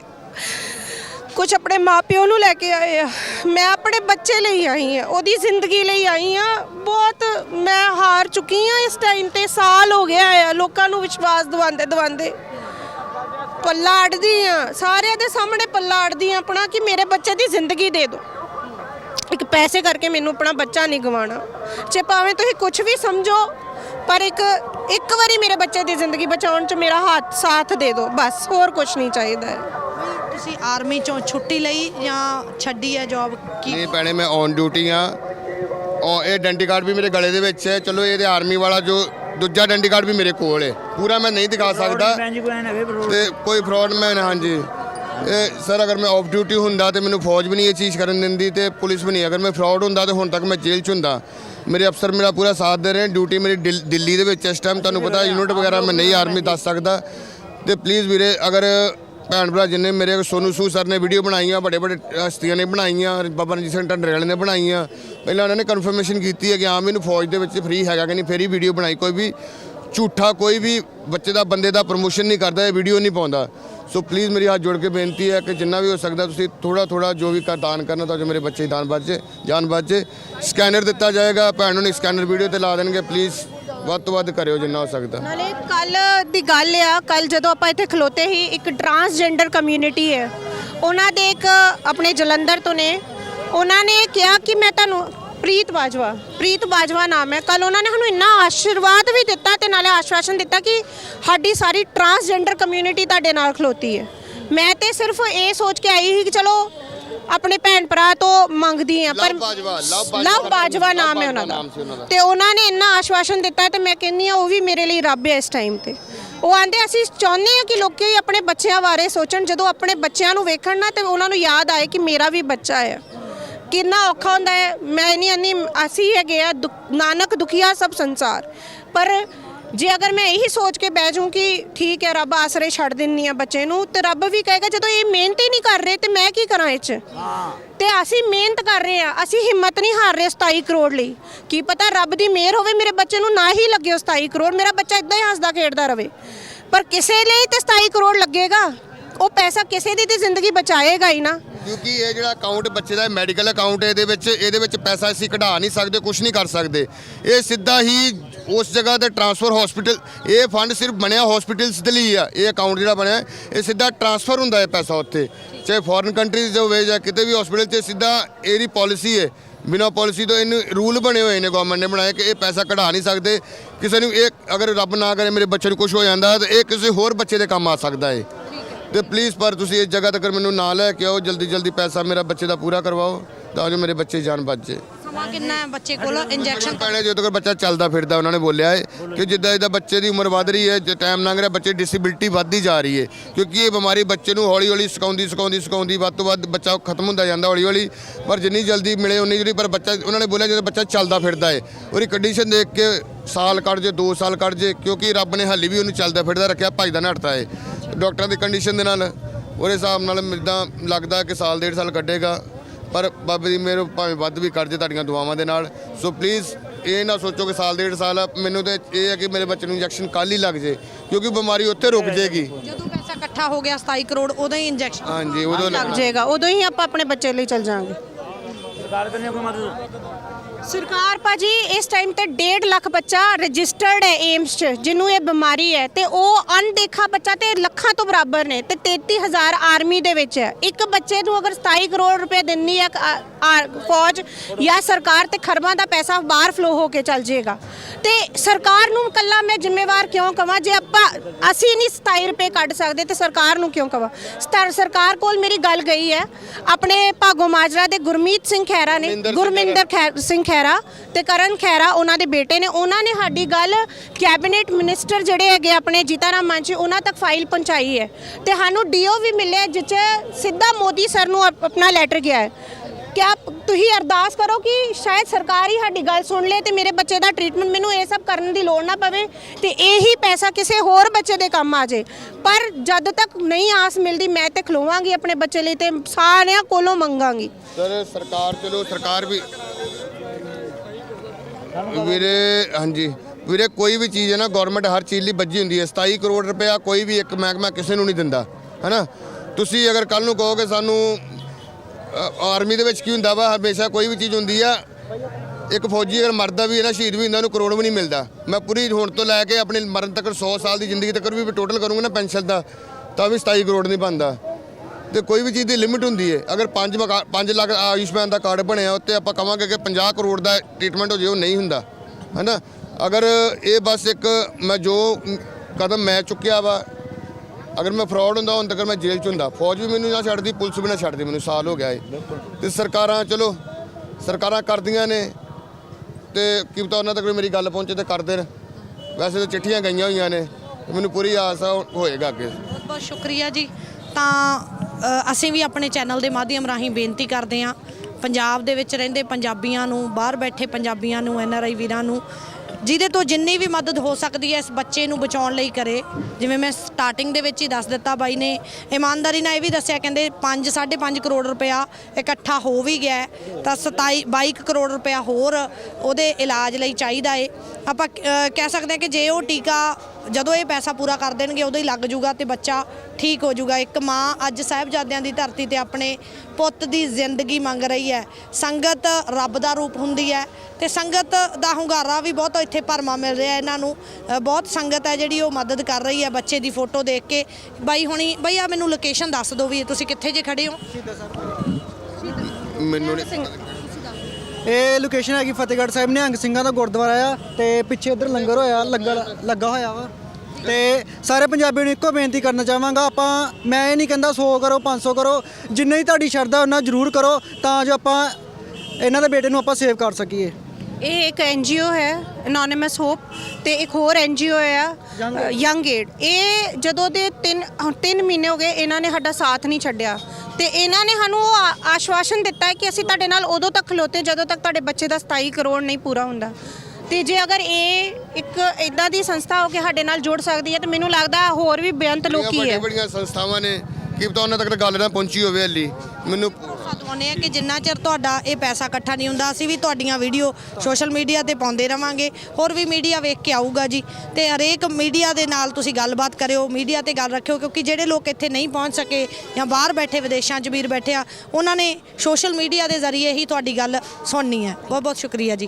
Speaker 2: ਕੁਝ ਆਪਣੇ ਮਾਪਿਓ ਨੂੰ ਲੈ ਕੇ ਆਏ ਆ। ਮੈਂ ਆਪਣੇ ਬੱਚੇ ਲਈ ਆਈ ਆ, ਉਹਦੀ ਜ਼ਿੰਦਗੀ ਲਈ ਆਈ ਆ। ਬਹੁਤ ਮੈਂ ਹਾਰ ਚੁੱਕੀ ਆ ਇਸ ਟਾਈਮ ਤੇ, ਸਾਲ ਹੋ ਗਿਆ ਆ ਲੋਕਾਂ ਨੂੰ ਵਿਸ਼ਵਾਸ ਦਿਵਾਉਂਦੇ ਦਿਵਾਉਂਦੇ। ਪੱਲਾ ਅੜਦੀ ਆ, ਸਾਰਿਆਂ ਦੇ ਸਾਹਮਣੇ ਪੱਲਾ ਅੜਦੀ ਆ ਆਪਣਾ ਕਿ ਮੇਰੇ ਬੱਚੇ ਦੀ ਜ਼ਿੰਦਗੀ ਦੇ ਦਿਓ। ਇੱਕ ਪੈਸੇ ਕਰਕੇ ਮੈਨੂੰ ਆਪਣਾ ਬੱਚਾ ਨਹੀਂ ਗਵਾਉਣਾ। ਜੇ ਭਾਵੇਂ ਤੁਸੀਂ ਕੁਝ ਵੀ ਸਮਝੋ, ਪਰ ਇੱਕ ਇੱਕ ਵਾਰੀ ਮੇਰੇ ਬੱਚੇ ਦੀ ਜ਼ਿੰਦਗੀ ਬਚਾਉਣ 'ਚ ਮੇਰਾ ਹੱਥ ਸਾਥ ਦੇ ਦਿਓ। ਬਸ, ਹੋਰ ਕੁਝ ਨਹੀਂ ਚਾਹੀਦਾ। ਹੈ
Speaker 3: ਤੁਸੀਂ ਆਰਮੀ ਚੋਂ ਛੁੱਟੀ ਲਈ ਜਾਂ ਛੱਡੀ ਹੈ ਜੌਬ ਕੀ
Speaker 1: ਨਹੀਂ ਭੈਣੇ ਮੈਂ ਔਨ ਡਿਊਟੀ ਆ। ਔਰ ਇਹ ਆਇਡੈਂਟੀ ਕਾਰਡ ਵੀ ਮੇਰੇ ਗਲੇ ਦੇ ਵਿੱਚ ਹੈ। ਚਲੋ ਇਹਦੇ ਆਰਮੀ ਵਾਲਾ ਜੋ ਦੂਜਾ ਆਇਡੈਂਟੀ ਕਾਰਡ ਵੀ ਮੇਰੇ ਕੋਲ ਹੈ। ਪੂਰਾ ਮੈਂ ਨਹੀਂ ਦਿਖਾ ਸਕਦਾ।
Speaker 4: ਭੈਣ ਜੀ ਕੋਈ ਨਾ ਵੇ ਬਰੋ
Speaker 1: ਤੇ ਕੋਈ ਫਰਾਡ ਮੈਂ ਹਾਂਜੀ। ਇਹ ਸਰ ਅਗਰ ਮੈਂ ਆਫ ਡਿਊਟੀ ਹੁੰਦਾ ਤੇ ਮੈਨੂੰ ਫੌਜ ਵੀ ਨਹੀਂ ਇਹ ਚੀਜ਼ ਕਰਨ ਦਿੰਦੀ ਤੇ ਪੁਲਿਸ ਵੀ ਨਹੀਂ। ਅਗਰ ਮੈਂ ਫਰਾਡ ਹੁੰਦਾ ਤੇ ਹੁਣ ਤੱਕ ਮੈਂ ਜੇਲ੍ਹ 'ਚ ਹੁੰਦਾ। ਮੇਰੇ ਅਫਸਰ ਮੇਰਾ ਪੂਰਾ ਸਾਥ ਦੇ ਰਹੇ ਡਿਊਟੀ ਮੇਰੀ ਦਿਲ- ਦਿੱਲੀ ਦੇ ਵਿੱਚ ਇਸ ਟਾਈਮ ਤੁਹਾਨੂੰ ਪਤਾ ਯੂਨਿਟ ਵਗੈਰਾ ਮੈਂ ਨਹੀਂ ਆਰਮੀ ਦੱਸ ਸਕਦਾ। ਤੇ ਪਲੀਜ਼ ਵੀਰੇ ਅਗਰ ਭੈਣ ਭਰਾ ਜਿੰਨੇ ਮੇਰੇ ਸੋਨੂ ਸੂ ਸਰ ਨੇ ਵੀਡੀਓ ਬਣਾਈਆਂ, ਵੱਡੇ ਵੱਡੇ ਹਸਤੀਆਂ ਨੇ ਬਣਾਈਆਂ, ਬਾਬਾ ਰਣਜੀਤ ਸਿੰਘ ਢੰਡਰੇ ਵਾਲੇ ਨੇ ਬਣਾਈਆਂ। ਪਹਿਲਾਂ ਉਹਨਾਂ ਨੇ ਕਨਫਰਮੇਸ਼ਨ ਕੀਤੀ ਹੈ ਕਿ ਹਾਂ ਮੈਨੂੰ ਫੌਜ ਦੇ ਵਿੱਚ ਫ੍ਰੀ ਹੈਗਾ ਕਿ ਨਹੀਂ, ਫਿਰ ਹੀ ਵੀਡੀਓ ਬਣਾਈ। ਕੋਈ ਵੀ ਝੂਠਾ, ਕੋਈ ਵੀ ਬੱਚੇ ਦਾ, ਬੰਦੇ ਦਾ ਪ੍ਰਮੋਸ਼ਨ ਨਹੀਂ ਕਰਦਾ, ਇਹ ਵੀਡੀਓ ਨਹੀਂ ਪਾਉਂਦਾ। ਸੋ ਪਲੀਜ਼ ਮੇਰੀ ਹੱਥ ਜੋੜ ਕੇ ਬੇਨਤੀ ਹੈ ਕਿ ਜਿੰਨਾ ਵੀ ਹੋ ਸਕਦਾ ਤੁਸੀਂ ਥੋੜਾ ਥੋੜਾ ਜੋ ਵੀ ਕਰ ਦਾਨ ਕਰਨਾ ਤਾਂ ਜੋ ਮੇਰੇ ਬੱਚੇ ਦਾਨ ਬਚੇ ਜਾਨ ਬਚੇ ਸਕੈਨਰ ਦਿੱਤਾ ਜਾਏਗਾ, ਭੈਣ ਨੂੰ ਸਕੈਨਰ ਵੀਡੀਓ ਤੇ ਲਾ ਦੇਣਗੇ ਪਲੀਜ਼ ਵੱਧ ਤੋਂ ਵੱਧ ਕਰਿਓ ਜਿੰਨਾ ਹੋ ਸਕਦਾ।
Speaker 2: ਨਾਲੇ ਕੱਲ ਦੀ ਗੱਲ ਆ ਕੱਲ ਜਦੋਂ ਆਪਾਂ ਇੱਥੇ ਖਲੋਤੇ ਸੀ ਇੱਕ ਟਰਾਂਸਜੈਂਡਰ ਕਮਿਊਨਿਟੀ ਹੈ। ਉਹਨਾਂ ਦੇ ਇੱਕ ਆਪਣੇ ਜਲੰਧਰ ਤੋਂ ਨੇ। ਉਹਨਾਂ ਨੇ ਕਿਹਾ ਕਿ ਮੈਂ ਤੁਹਾਨੂੰ ਪ੍ਰੀਤ ਬਾਜਵਾ ਪ੍ਰੀਤ ਬਾਜਵਾ ਨਾਮ ਹੈ। ਕੱਲ ਉਹਨਾਂ ਨੇ ਸਾਨੂੰ ਇੰਨਾ ਆਸ਼ੀਰਵਾਦ ਵੀ ਦਿੱਤਾ ਤੇ ਨਾਲੇ ਆਸ਼ਵਾਸਨ ਦਿੱਤਾ ਕਿ ਸਾਡੀ ਸਾਰੀ ਟਰਾਂਸਜੈਂਡਰ ਕਮਿਊਨਿਟੀ ਤੁਹਾਡੇ ਨਾਲ ਖਲੋਤੀ ਹੈ। ਮੈਂ ਤੇ ਸਿਰਫ ਇਹ ਸੋਚ ਕੇ ਆਈ ਸੀ ਕਿ ਚਲੋ ਆਪਣੇ ਭੈਣ ਭਰਾ ਤੋਂ ਮੰਗਦੀ ਆ ਪਰ
Speaker 1: ਲਵ ਬਾਜਵਾ,
Speaker 2: ਨਾਮ ਹੈ ਉਹਨਾਂ ਦਾ। ਤੇ ਉਹਨਾਂ ਨੇ ਇੰਨਾ ਆਸ਼ਵਾਸਨ ਦਿੱਤਾ ਤੇ ਮੈਂ ਕਹਿੰਨੀ ਆ ਉਹ ਵੀ ਮੇਰੇ ਲਈ ਰੱਬ ਹੈ ਇਸ ਟਾਈਮ ਤੇ। ਉਹ ਆਂਦੇ ਅਸੀਂ ਚਾਹੁੰਦੇ ਆ ਕਿ ਲੋਕੀ ਆਪਣੇ ਬੱਚਿਆਂ ਬਾਰੇ ਸੋਚਣ ਜਦੋਂ ਆਪਣੇ ਬੱਚਿਆਂ ਨੂੰ ਵੇਖਣ ਨਾ ਤੇ ਉਹਨਾਂ ਨੂੰ ਯਾਦ ਆਏ ਕਿ ਮੇਰਾ ਵੀ ਬੱਚਾ ਹੈ ਕਿੰਨਾ ਔਖਾ ਹੁੰਦਾ ਹੈ। ਮੈਂ ਨਹੀਂ ਅੰਨੀ ਅਸੀਂ ਹੈਗੇ ਆ ਨਾਨਕ ਦੁਖੀਆ ਸਭ ਸੰਸਾਰ। ਪਰ ਜੇ ਅਗਰ ਮੈਂ ਇਹੀ ਸੋਚ ਕੇ ਬਹਿ ਜਾਊਂ ਕਿ ਠੀਕ ਹੈ ਰੱਬ ਆਸਰੇ ਛੱਡ ਦਿੰਨੀ ਆ ਬੱਚੇ ਨੂੰ ਤੇ ਰੱਬ ਵੀ ਕਹੇਗਾ ਜਦੋਂ ਇਹ ਮਿਹਨਤ ਹੀ ਨਹੀਂ ਕਰ ਰਹੇ ਤੇ ਮੈਂ ਕੀ ਕਰਾਂ ਇਹ 'ਚ? ਤੇ ਅਸੀਂ ਮਿਹਨਤ ਕਰ ਰਹੇ ਆ ਅਸੀਂ ਹਿੰਮਤ ਨਹੀਂ ਹਾਰ ਰਹੇ 27 ਕਰੋੜ ਲਈ। ਕੀ ਪਤਾ ਰੱਬ ਦੀ ਮਿਹਰ ਹੋਵੇ ਮੇਰੇ ਬੱਚੇ ਨੂੰ ਨਾ ਹੀ ਲੱਗੇ ਉਹ 27 ਕਰੋੜ ਮੇਰਾ ਬੱਚਾ ਇਦਾਂ ਹੀ ਹੱਸਦਾ ਖੇਡਦਾ ਰਵੇ। ਪਰ ਕਿਸੇ ਲਈ ਤੇ 27 ਕਰੋੜ ਲੱਗੇਗਾ ਉਹ ਪੈਸਾ ਕਿਸੇ ਦੀ ਤੇ ਜ਼ਿੰਦਗੀ ਬਚਾਏਗਾ ਹੀ ਨਾ।
Speaker 1: ਕਿਉਂਕਿ ਇਹ ਜਿਹੜਾ ਅਕਾਊਂਟ ਬੱਚੇ ਦਾ ਮੈਡੀਕਲ ਅਕਾਊਂਟ ਹੈ, ਇਹਦੇ ਵਿੱਚ ਇਹਦੇ ਵਿੱਚ ਪੈਸਾ ਅਸੀਂ ਕਢਾ ਨਹੀਂ ਸਕਦੇ ਕੁਝ ਨਹੀਂ ਕਰ ਸਕਦੇ। ਇਹ ਸਿੱਧਾ ਹੀ ਉਸ ਜਗ੍ਹਾ ਤੇ ਟ੍ਰਾਂਸਫਰ ਹਸਪੀਟਲ ਇਹ ਫੰਡ ਸਿਰਫ ਬਣਿਆ ਹਸਪੀਟਲਸ ਦੇ ਲਈ ਆ, ਇਹ ਅਕਾਊਂਟ ਜਿਹੜਾ ਬਣਿਆ, ਇਹ ਸਿੱਧਾ ਟ੍ਰਾਂਸਫਰ ਹੁੰਦਾ ਹੈ ਪੈਸਾ ਉੱਥੇ। ਚਾਹੇ ਫੋਰਨ ਕੰਟਰੀਜ਼ ਦੇ ਹੋਵੇ ਜਾਂ ਕਿਤੇ ਵੀ ਹਸਪੀਟਲ 'ਚ ਸਿੱਧਾ ਇਹਦੀ ਪਾਲਿਸੀ ਹੈ। ਬਿਨਾਂ ਪਾਲਿਸੀ ਤੋਂ ਇਹਨੂੰ ਰੂਲ ਬਣੇ ਹੋਏ ਨੇ ਗਵਰਨਮੈਂਟ ਨੇ ਬਣਾਏ ਕਿ ਇਹ ਪੈਸਾ ਕਢਾ ਨਹੀਂ ਸਕਦੇ। ਕਿਸੇ ਨੂੰ ਇਹ ਅਗਰ ਰੱਬ ਨਾ ਕਰੇ, ਮੇਰੇ ਬੱਚੇ ਨੂੰ ਕੁਝ ਹੋ ਜਾਂਦਾ, ਤਾਂ ਇਹ ਕਿਸੇ ਹੋਰ ਬੱਚੇ ਦੇ ਕੰਮ ਆ ਸਕਦਾ ਹੈ। ਤੇ ਪਲੀਜ਼ ਪਰ ਤੁਸੀਂ ਇਸ ਜਗ੍ਹਾ ਤੱਕ ਮੈਨੂੰ ਨਾ ਲੈ ਕੇ ਆਓ ਜਲਦੀ ਜਲਦੀ ਪੈਸਾ ਮੇਰਾ ਬੱਚੇ ਦਾ ਪੂਰਾ ਕਰਵਾਓ, ਤਾਂ ਜੋ ਮੇਰੇ ਬੱਚੇ ਦੀ ਜਾਨ ਬਚ ਜੇ
Speaker 3: ਸਮਾਂ ਕਿੰਨਾ ਹੈ ਬੱਚੇ ਕੋਲ? ਇੰਜੈਕਸ਼ਨ
Speaker 1: ਪੈਣੇ ਜਦੋਂ ਤੱਕ ਬੱਚਾ ਚੱਲਦਾ ਫਿਰਦਾ ਉਹਨਾਂ ਨੇ ਬੋਲਿਆ ਹੈ ਕਿ ਜਿੱਦਾਂ ਜਿੱਦਾਂ ਬੱਚੇ ਦੀ ਉਮਰ ਵਧ ਰਹੀ ਹੈ ਜੇ ਟਾਈਮ ਲੰਘ ਰਿਹਾ ਬੱਚੇ ਡਿਸੇਬਿਲਟੀ ਵੱਧਦੀ ਜਾ ਰਹੀ ਹੈ। ਕਿਉਂਕਿ ਇਹ ਬਿਮਾਰੀ ਬੱਚੇ ਨੂੰ ਹੌਲੀ ਹੌਲੀ ਸਿਕਾਉਂਦੀ ਸਿਕਾਉਂਦੀ ਸਿਕਾਉਂਦੀ ਵੱਧ ਤੋਂ ਵੱਧ ਬੱਚਾ ਖਤਮ ਹੁੰਦਾ ਜਾਂਦਾ ਹੌਲੀ ਹੌਲੀ ਪਰ ਜਿੰਨੀ ਜਲਦੀ ਮਿਲੇ ਉਨੀ ਜਲਦੀ ਪਰ ਬੱਚਾ ਉਹਨਾਂ ਨੇ ਬੋਲਿਆ ਜਦੋਂ ਬੱਚਾ ਚੱਲਦਾ ਫਿਰਦਾ ਹੈ। ਉਹਦੀ ਕੰਡੀਸ਼ਨ ਦੇਖ ਕੇ ਸਾਲ ਕੱਢ ਜੇ 2 ਸਾਲ ਕੱਢ ਜੇ ਕਿਉਂਕਿ ਰੱਬ ਨੇ ਹਾਲੀ ਵੀ ਉਹਨੂੰ ਚੱਲਦਾ ਫਿਰਦਾ ਰੱਖਿਆ ਭਜਦਾ ਨੱਠਦਾ ਹੈ। ਡਾਕਟਰਾਂ ਦੀ ਕੰਡੀਸ਼ਨ ਦੇ ਨਾਲ ਉਹਦੇ ਹਿਸਾਬ ਨਾਲ ਮਿਲਦਾ ਲੱਗਦਾ ਕਿ ਸਾਲ ਡੇਢ ਸਾਲ ਕੱਢੇਗਾ। ਪਰ ਬਾਬੇ ਦੀ ਮੇਰੇ ਭਾਵੇਂ ਵੱਧ ਵੀ ਕਰ ਜੇ ਤੁਹਾਡੀਆਂ ਦੁਆਵਾਂ ਦੇ ਨਾਲ। ਸੋ ਪਲੀਜ਼ ਇਹ ਨਾ ਸੋਚੋ ਕਿ ਸਾਲ ਡੇਢ ਸਾਲ ਆ ਮੈਨੂੰ ਤੇ ਇਹ ਹੈ ਕਿ ਮੇਰੇ ਬੱਚੇ ਨੂੰ ਇੰਜੈਕਸ਼ਨ ਕੱਲ ਹੀ ਲੱਗ ਜੇ ਕਿਉਂਕਿ ਬਿਮਾਰੀ ਉੱਥੇ ਰੁਕ ਜੇਗੀ।
Speaker 3: ਜਦੋਂ ਪੈਸਾ ਇਕੱਠਾ ਹੋ ਗਿਆ 27 ਕਰੋੜ ਉਦੋਂ ਹੀ ਇੰਜੈਕਸ਼ਨ
Speaker 1: ਹਾਂਜੀ ਉਦੋਂ
Speaker 2: ਲੱਗ ਜਾਏਗਾ। ਉਦੋਂ ਹੀ ਆਪਾਂ ਆਪਣੇ ਬੱਚੇ ਲਈ ਚੱਲ ਜਾਾਂਗੇ
Speaker 4: ਸਰਕਾਰ ਕਰਨੀ ਕੋਈ ਮਦਦ?
Speaker 2: ਸਰਕਾਰ ਭਾਜੀ, ਇਸ ਟਾਈਮ ਤੇ 1.5 ਲੱਖ ਬੱਚਾ ਰਜਿਸਟਰਡ ਹੈ ਏਮਸ 'ਚ, ਜਿਹਨੂੰ ਇਹ ਬਿਮਾਰੀ ਹੈ ਤੇ ਉਹ ਅਣਦੇਖਾ ਬੱਚਾ ਤੇ ਲੱਖਾਂ ਤੋਂ ਬਰਾਬਰ ਨੇ ਤੇ 33000 ਆਰਮੀ ਦੇ ਵਿੱਚ ਹੈ। ਇੱਕ ਬੱਚੇ ਨੂੰ ਅਗਰ 27 ਕਰੋੜ ਰੁਪਏ ਦਿੰਨੀ ਹੈ ਆ- ਫੌਜ ਜਾਂ ਸਰਕਾਰ ਤੇ ਖਰਬਾਂ ਦਾ ਪੈਸਾ ਬਾਹਰ ਫਲੋ ਹੋ ਕੇ ਚੱਲ ਜਾਏਗਾ ਤੇ ਸਰਕਾਰ ਨੂੰ ਕੱਲਾ ਮੈਂ ਜ਼ਿੰਮੇਵਾਰ ਕਿਉਂ ਕਵਾਂ? ਜੇ ਆਪਾਂ ਅਸੀਂ ਨਹੀਂ 27 ਰੁਪਏ ਕੱਢ ਸਕਦੇ ਤੇ ਸਰਕਾਰ ਨੂੰ ਕਿਉਂ ਕਵਾਂ? ਸਤਰ- ਸਰਕਾਰ ਕੋਲ ਮੇਰੀ ਗੱਲ ਗਈ ਹੈ। ਆਪਣੇ ਭਾਗੋ ਮਾਜਰਾ ਦੇ ਗੁਰਮੀਤ ਸਿੰਘ ਖੈਰਾ ਨੇ
Speaker 1: ਗੁਰਮਿੰਦਰ ਸਿੰਘ
Speaker 2: ਖੈਰਾ ਤੇ ਕਰਨ ਖੈਰਾ ਉਹਨਾਂ ਦੇ ਬੇਟੇ ਨੇ ਉਹਨਾਂ ਨੇ ਸਾਡੀ ਗੱਲ ਕੈਬਨਿਟ ਮਿਨਿਸਟਰ ਜਿਹੜੇ ਹੈਗੇ ਆਪਣੇ ਜੀਤਾਰਾਮ ਮਾਂਝੀ ਉਹਨਾਂ ਤੱਕ ਫਾਈਲ ਪਹੁੰਚਾਈ ਹੈ। ਤੇ ਸਾਨੂੰ ਡੀਓ ਵੀ ਮਿਲਿਆ ਜਿਸ 'ਚ ਸਿੱਧਾ ਮੋਦੀ ਸਰ ਨੂੰ ਆਪਣਾ ਲੈਟਰ ਗਿਆ ਹੈ। ਕਿਆ ਤੁਸੀਂ ਅਰਦਾਸ ਕਰੋ ਕਿ ਸ਼ਾਇਦ ਸਰਕਾਰ ਹੀ ਸਾਡੀ ਗੱਲ ਸੁਣ ਲੇ ਤੇ ਮੇਰੇ ਬੱਚੇ ਦਾ ਟ੍ਰੀਟਮੈਂਟ ਮੈਨੂੰ ਇਹ ਸਭ ਕਰਨ ਦੀ ਲੋੜ ਨਾ ਪਵੇ ਤੇ ਇਹੀ ਪੈਸਾ ਕਿਸੇ ਹੋਰ ਬੱਚੇ ਦੇ ਕੰਮ ਆ ਜੇ। ਪਰ ਜਦ ਤੱਕ ਨਹੀਂ ਆਸ ਮਿਲਦੀ, ਮੈਂ ਤੇ ਖਲੋਵਾਂਗੀ ਆਪਣੇ ਬੱਚੇ ਲਈ ਤੇ ਸਾਰਿਆਂ ਕੋਲੋਂ ਮੰਗਾਂਗੀ।
Speaker 1: ਸਰ, ਸਰਕਾਰ ਚਲੋ, ਸਰਕਾਰ ਵੀ ਵੀਰੇ, ਹਾਂਜੀ। ਵੀਰੇ, ਕੋਈ ਵੀ ਚੀਜ਼ ਹੈ ਨਾ ਗਵਰਨਮੈਂਟ ਹਰ ਚੀਜ਼ ਲਈ ਬੱਜੀ ਹੁੰਦੀ ਹੈ। 27 ਕਰੋੜ ਰੁਪਇਆ ਕੋਈ ਵੀ ਇੱਕ ਮਹਿਕਮਾ ਕਿਸੇ ਨੂੰ ਨਹੀਂ ਦਿੰਦਾ, ਹੈਨਾ? ਤੁਸੀਂ ਅਗਰ ਕੱਲ ਨੂੰ ਕਹੋਗੇ ਸਾਨੂੰ ਆਰਮੀ ਦੇ ਵਿੱਚ ਕੀ ਹੁੰਦਾ ਵਾ, ਹਮੇਸ਼ਾ ਕੋਈ ਵੀ ਚੀਜ਼ ਹੁੰਦੀ ਆ, ਇੱਕ ਫੌਜੀ ਅਗਰ ਮਰਦਾ ਵੀ ਹੈ ਨਾ, ਸ਼ਹੀਦ ਵੀ ਹੁੰਦਾ, ਉਹਨੂੰ ਕਰੋੜ ਵੀ ਨਹੀਂ ਮਿਲਦਾ। ਮੈਂ ਪੂਰੀ ਹੁਣ ਤੋਂ ਲੈ ਕੇ ਆਪਣੇ ਮਰਨ ਤੱਕ 100 ਸਾਲ ਦੀ ਜ਼ਿੰਦਗੀ ਤੱਕ ਵੀ ਟੋਟਲ ਕਰੂੰਗਾ ਨਾ ਪੈਨਸ਼ਨ ਦਾ, ਤਾਂ ਵੀ 27 ਕਰੋੜ ਨਹੀਂ ਬਣਦਾ। ਤੇ ਕੋਈ ਵੀ ਚੀਜ਼ ਦੀ ਲਿਮਿਟ ਹੁੰਦੀ ਹੈ ਅਗਰ 5 5 ਲੱਖ ਆਯੁਸ਼ਮਾਨ ਦਾ ਕਾਰਡ ਬਣਿਆ ਉੱਤੇ ਆਪਾਂ ਕਹਾਂਗੇ ਕਿ 50 ਕਰੋੜ ਦਾ ਟ੍ਰੀਟਮੈਂਟ ਹੋ ਜੇ, ਉਹ ਨਹੀਂ ਹੁੰਦਾ। ਹੈਨਾ? ਅਗਰ ਇਹ ਬਸ ਇੱਕ ਮੈਂ ਜੋ ਕਦਮ ਮੈਂ ਚੁੱਕਿਆ ਵਾ ਅਗਰ ਮੈਂ ਫਰਾਡ ਹੁੰਦਾ, ਹੁਣ ਤੱਕ ਮੈਂ ਜੇਲ੍ਹ 'ਚ ਹੁੰਦਾ। ਫੌਜ ਵੀ ਮੈਨੂੰ ਨਾ ਛੱਡਦੀ, ਪੁਲਿਸ ਵੀ ਨਾ ਛੱਡਦੀ, ਮੈਨੂੰ ਸਾਲ ਹੋ ਗਿਆ ਏ ਤੇ ਸਰਕਾਰਾਂ, ਚਲੋ, ਸਰਕਾਰਾਂ ਕਰਦੀਆਂ ਨੇ। ਤੇ ਕੀ ਪਤਾ ਉਹਨਾਂ ਤੱਕ ਵੀ ਮੇਰੀ ਗੱਲ ਪਹੁੰਚੇ ਤੇ ਕਰਦੇ ਨੇ ਵੈਸੇ ਤਾਂ ਚਿੱਠੀਆਂ ਗਈਆਂ ਹੋਈਆਂ ਨੇ ਮੈਨੂੰ ਪੂਰੀ ਆਸ ਆ ਹੋਏਗਾ ਅੱਗੇ।
Speaker 3: ਬਹੁਤ ਬਹੁਤ ਸ਼ੁਕਰੀਆ ਜੀ। ਤਾਂ ਅਸੀਂ ਵੀ ਆਪਣੇ ਚੈਨਲ ਦੇ ਮਾਧਿਅਮ ਰਾਹੀਂ ਬੇਨਤੀ ਕਰਦੇ ਹਾਂ, ਪੰਜਾਬ ਦੇ ਵਿੱਚ ਰਹਿੰਦੇ ਪੰਜਾਬੀਆਂ ਨੂੰ, ਬਾਹਰ ਬੈਠੇ ਪੰਜਾਬੀਆਂ ਨੂੰ, ਐਨ ਆਰ ਆਈ ਵੀਰਾਂ ਨੂੰ ਜਿਹਦੇ ਤੋਂ ਜਿੰਨੀ ਵੀ ਮਦਦ ਹੋ ਸਕਦੀ ਹੈ ਇਸ ਬੱਚੇ ਨੂੰ ਬਚਾਉਣ ਲਈ ਕਰੇ। ਜਿਵੇਂ ਮੈਂ ਸਟਾਰਟਿੰਗ ਦੇ ਵਿੱਚ ਹੀ ਦੱਸ ਦਿੱਤਾ ਬਾਈ ਨੇ। ਇਮਾਨਦਾਰੀ ਨਾਲ ਇਹ ਵੀ ਦੱਸਿਆ ਕਹਿੰਦੇ 5 5.5 ਕਰੋੜ ਰੁਪਇਆ ਇਕੱਠਾ ਹੋ ਵੀ ਗਿਆ ਹੈ, ਤਾਂ 27 22 ਕਰੋੜ ਰੁਪਇਆ ਹੋਰ ਉਹਦੇ ਇਲਾਜ ਲਈ ਚਾਹੀਦਾ ਏ। ਆਪਾਂ ਕਹਿ ਸਕਦੇ ਹਾਂ ਕਿ ਜੇ ਉਹ ਟੀਕਾ ਜਦੋਂ ਇਹ ਪੈਸਾ ਪੂਰਾ ਕਰ ਦੇਣਗੇ ਉਦੋਂ ਹੀ ਲੱਗ ਜੂਗਾ ਤੇ ਬੱਚਾ ਠੀਕ ਹੋ ਜੂਗਾ। ਇੱਕ ਮਾਂ ਅੱਜ ਸਾਹਿਬਜ਼ਾਦਿਆਂ ਦੀ ਧਰਤੀ ਤੇ ਆਪਣੇ ਪੁੱਤ ਦੀ ਜ਼ਿੰਦਗੀ ਮੰਗ ਰਹੀ ਹੈ। ਸੰਗਤ ਰੱਬ ਦਾ ਰੂਪ ਹੁੰਦੀ ਹੈ। ਤੇ ਸੰਗਤ ਦਾ ਹੁੰਗਾਰਾ ਵੀ ਬਹੁਤ ਇੱਥੇ ਭਰਮਾ ਮਿਲ ਰਿਹਾ ਇਹਨਾਂ ਨੂੰ ਬਹੁਤ ਸੰਗਤ ਹੈ ਜਿਹੜੀ ਉਹ ਮਦਦ ਕਰ ਰਹੀ ਹੈ ਬੱਚੇ ਦੀ ਫੋਟੋ ਦੇਖ ਕੇ। ਬਾਈ ਹੁਣੀ ਬਈ ਆ ਮੈਨੂੰ ਲੋਕੇਸ਼ਨ ਦੱਸ ਦਿਓ ਵੀ ਤੁਸੀਂ ਕਿੱਥੇ ਜੇ ਖੜੇ ਹੋ।
Speaker 1: ਮੈਨੂੰ ਨਹੀਂ
Speaker 5: ਇਹ ਲੋਕੇਸ਼ਨ ਹੈਗੀ ਫਤਿਹਗੜ੍ਹ ਸਾਹਿਬ ਨਿਹੰਗ ਸਿੰਘਾਂ ਦਾ ਗੁਰਦੁਆਰਾ ਆ ਤੇ ਪਿੱਛੇ ਉਧਰ ਲੰਗਰ ਹੋਇਆ ਲੰਗਰ ਲੱਗਾ ਹੋਇਆ ਵਾ। ਤੇ ਸਾਰੇ ਪੰਜਾਬੀਆਂ ਨੂੰ ਇੱਕੋ ਬੇਨਤੀ ਕਰਨਾ ਚਾਹਾਂਗਾ ਆਪਾਂ ਮੈਂ ਇਹ ਨਹੀਂ ਕਹਿੰਦਾ 100 ਕਰੋ 500 ਕਰੋ ਜਿੰਨੀ ਹੀ ਤੁਹਾਡੀ ਸ਼ਰਧਾ ਉਹਨਾਂ ਜ਼ਰੂਰ ਕਰੋ ਤਾਂ ਜੋ ਆਪਾਂ ਇਹਨਾਂ ਦੇ ਬੇਟੇ ਨੂੰ ਆਪਾਂ ਸੇਵ ਕਰ ਸਕੀਏ।
Speaker 2: ਇਹ ਇੱਕ ਐਨਜੀਓ ਹੈ ਐਨੋਨਿਮਸ ਹੋਪ ਤੇ ਇੱਕ ਹੋਰ ਐਨਜੀਓ ਆ ਯੰਗ ਏਡ ਇਹ ਜਦੋਂ ਦੇ 3 3 ਮਹੀਨੇ ਹੋ ਗਏ ਇਹਨਾਂ ਨੇ ਸਾਡਾ ਸਾਥ ਨਹੀਂ ਛੱਡਿਆ। ਤੇ ਇਹਨਾਂ ਨੇ ਸਾਨੂੰ ਉਹ ਆਸ਼ਵਾਸਨ ਦਿੱਤਾ ਹੈ ਕਿ ਅਸੀਂ ਤੁਹਾਡੇ ਨਾਲ ਉਦੋਂ ਤੱਕ ਖਲੋਤੇ ਜਦੋਂ ਤੱਕ ਤੁਹਾਡੇ ਬੱਚੇ ਦਾ 27 ਕਰੋੜ ਨਹੀਂ ਪੂਰਾ ਹੁੰਦਾ। ਤੇ ਜੇ ਅਗਰ ਇਹ ਇੱਕ ਇਦਾਂ ਦੀ ਸੰਸਥਾ ਹੋ ਕੇ ਸਾਡੇ ਨਾਲ ਜੁੜ ਸਕਦੀ ਹੈ ਤੇ ਮੈਨੂੰ ਲੱਗਦਾ ਹੋਰ ਵੀ ਬੇਅੰਤ ਲੋਕੀ ਹੈ।
Speaker 1: ਵੱਡੀਆਂ ਸੰਸਥਾਵਾਂ ਨੇ ਕੀ ਪਤਾ ਉਹਨਾਂ ਤੱਕ ਤਾਂ ਗੱਲ ਨਾ ਪਹੁੰਚੀ ਹੋਵੇ ਹਲੀ। ਮੈਨੂੰ
Speaker 3: ਦਵਾਉਂਦੇ ਆ ਕਿ ਜਿੰਨਾ ਚਿਰ ਤੁਹਾਡਾ ਇਹ ਪੈਸਾ ਇਕੱਠਾ ਨਹੀਂ ਹੁੰਦਾ, ਅਸੀਂ ਵੀ ਤੁਹਾਡੀਆਂ ਵੀਡੀਓ ਸੋਸ਼ਲ ਮੀਡੀਆ ਤੇ ਪਾਉਂਦੇ ਰਵਾਂਗੇ। ਹੋਰ ਵੀ ਮੀਡੀਆ ਵੇਖ ਕੇ ਆਊਗਾ ਜੀ। ਤੇ ਹਰੇਕ ਮੀਡੀਆ ਦੇ ਨਾਲ ਤੁਸੀਂ ਗੱਲਬਾਤ ਕਰਿਓ ਮੀਡੀਆ ਤੇ ਗੱਲ ਰੱਖਿਓ, ਕਿਉਂਕਿ ਜਿਹੜੇ ਲੋਕ ਇੱਥੇ ਨਹੀਂ ਪਹੁੰਚ ਸਕੇ ਜਾਂ ਬਾਹਰ ਬੈਠੇ ਵਿਦੇਸ਼ਾਂ 'ਚ ਵੀਰ ਬੈਠੇ ਆ, ਉਹਨਾਂ ਨੇ ਸੋਸ਼ਲ ਮੀਡੀਆ ਦੇ ਜ਼ਰੀਏ ਹੀ ਤੁਹਾਡੀ ਗੱਲ ਸੁਣਨੀ ਹੈ। ਬਹੁਤ ਬਹੁਤ ਸ਼ੁਕਰੀਆ ਜੀ।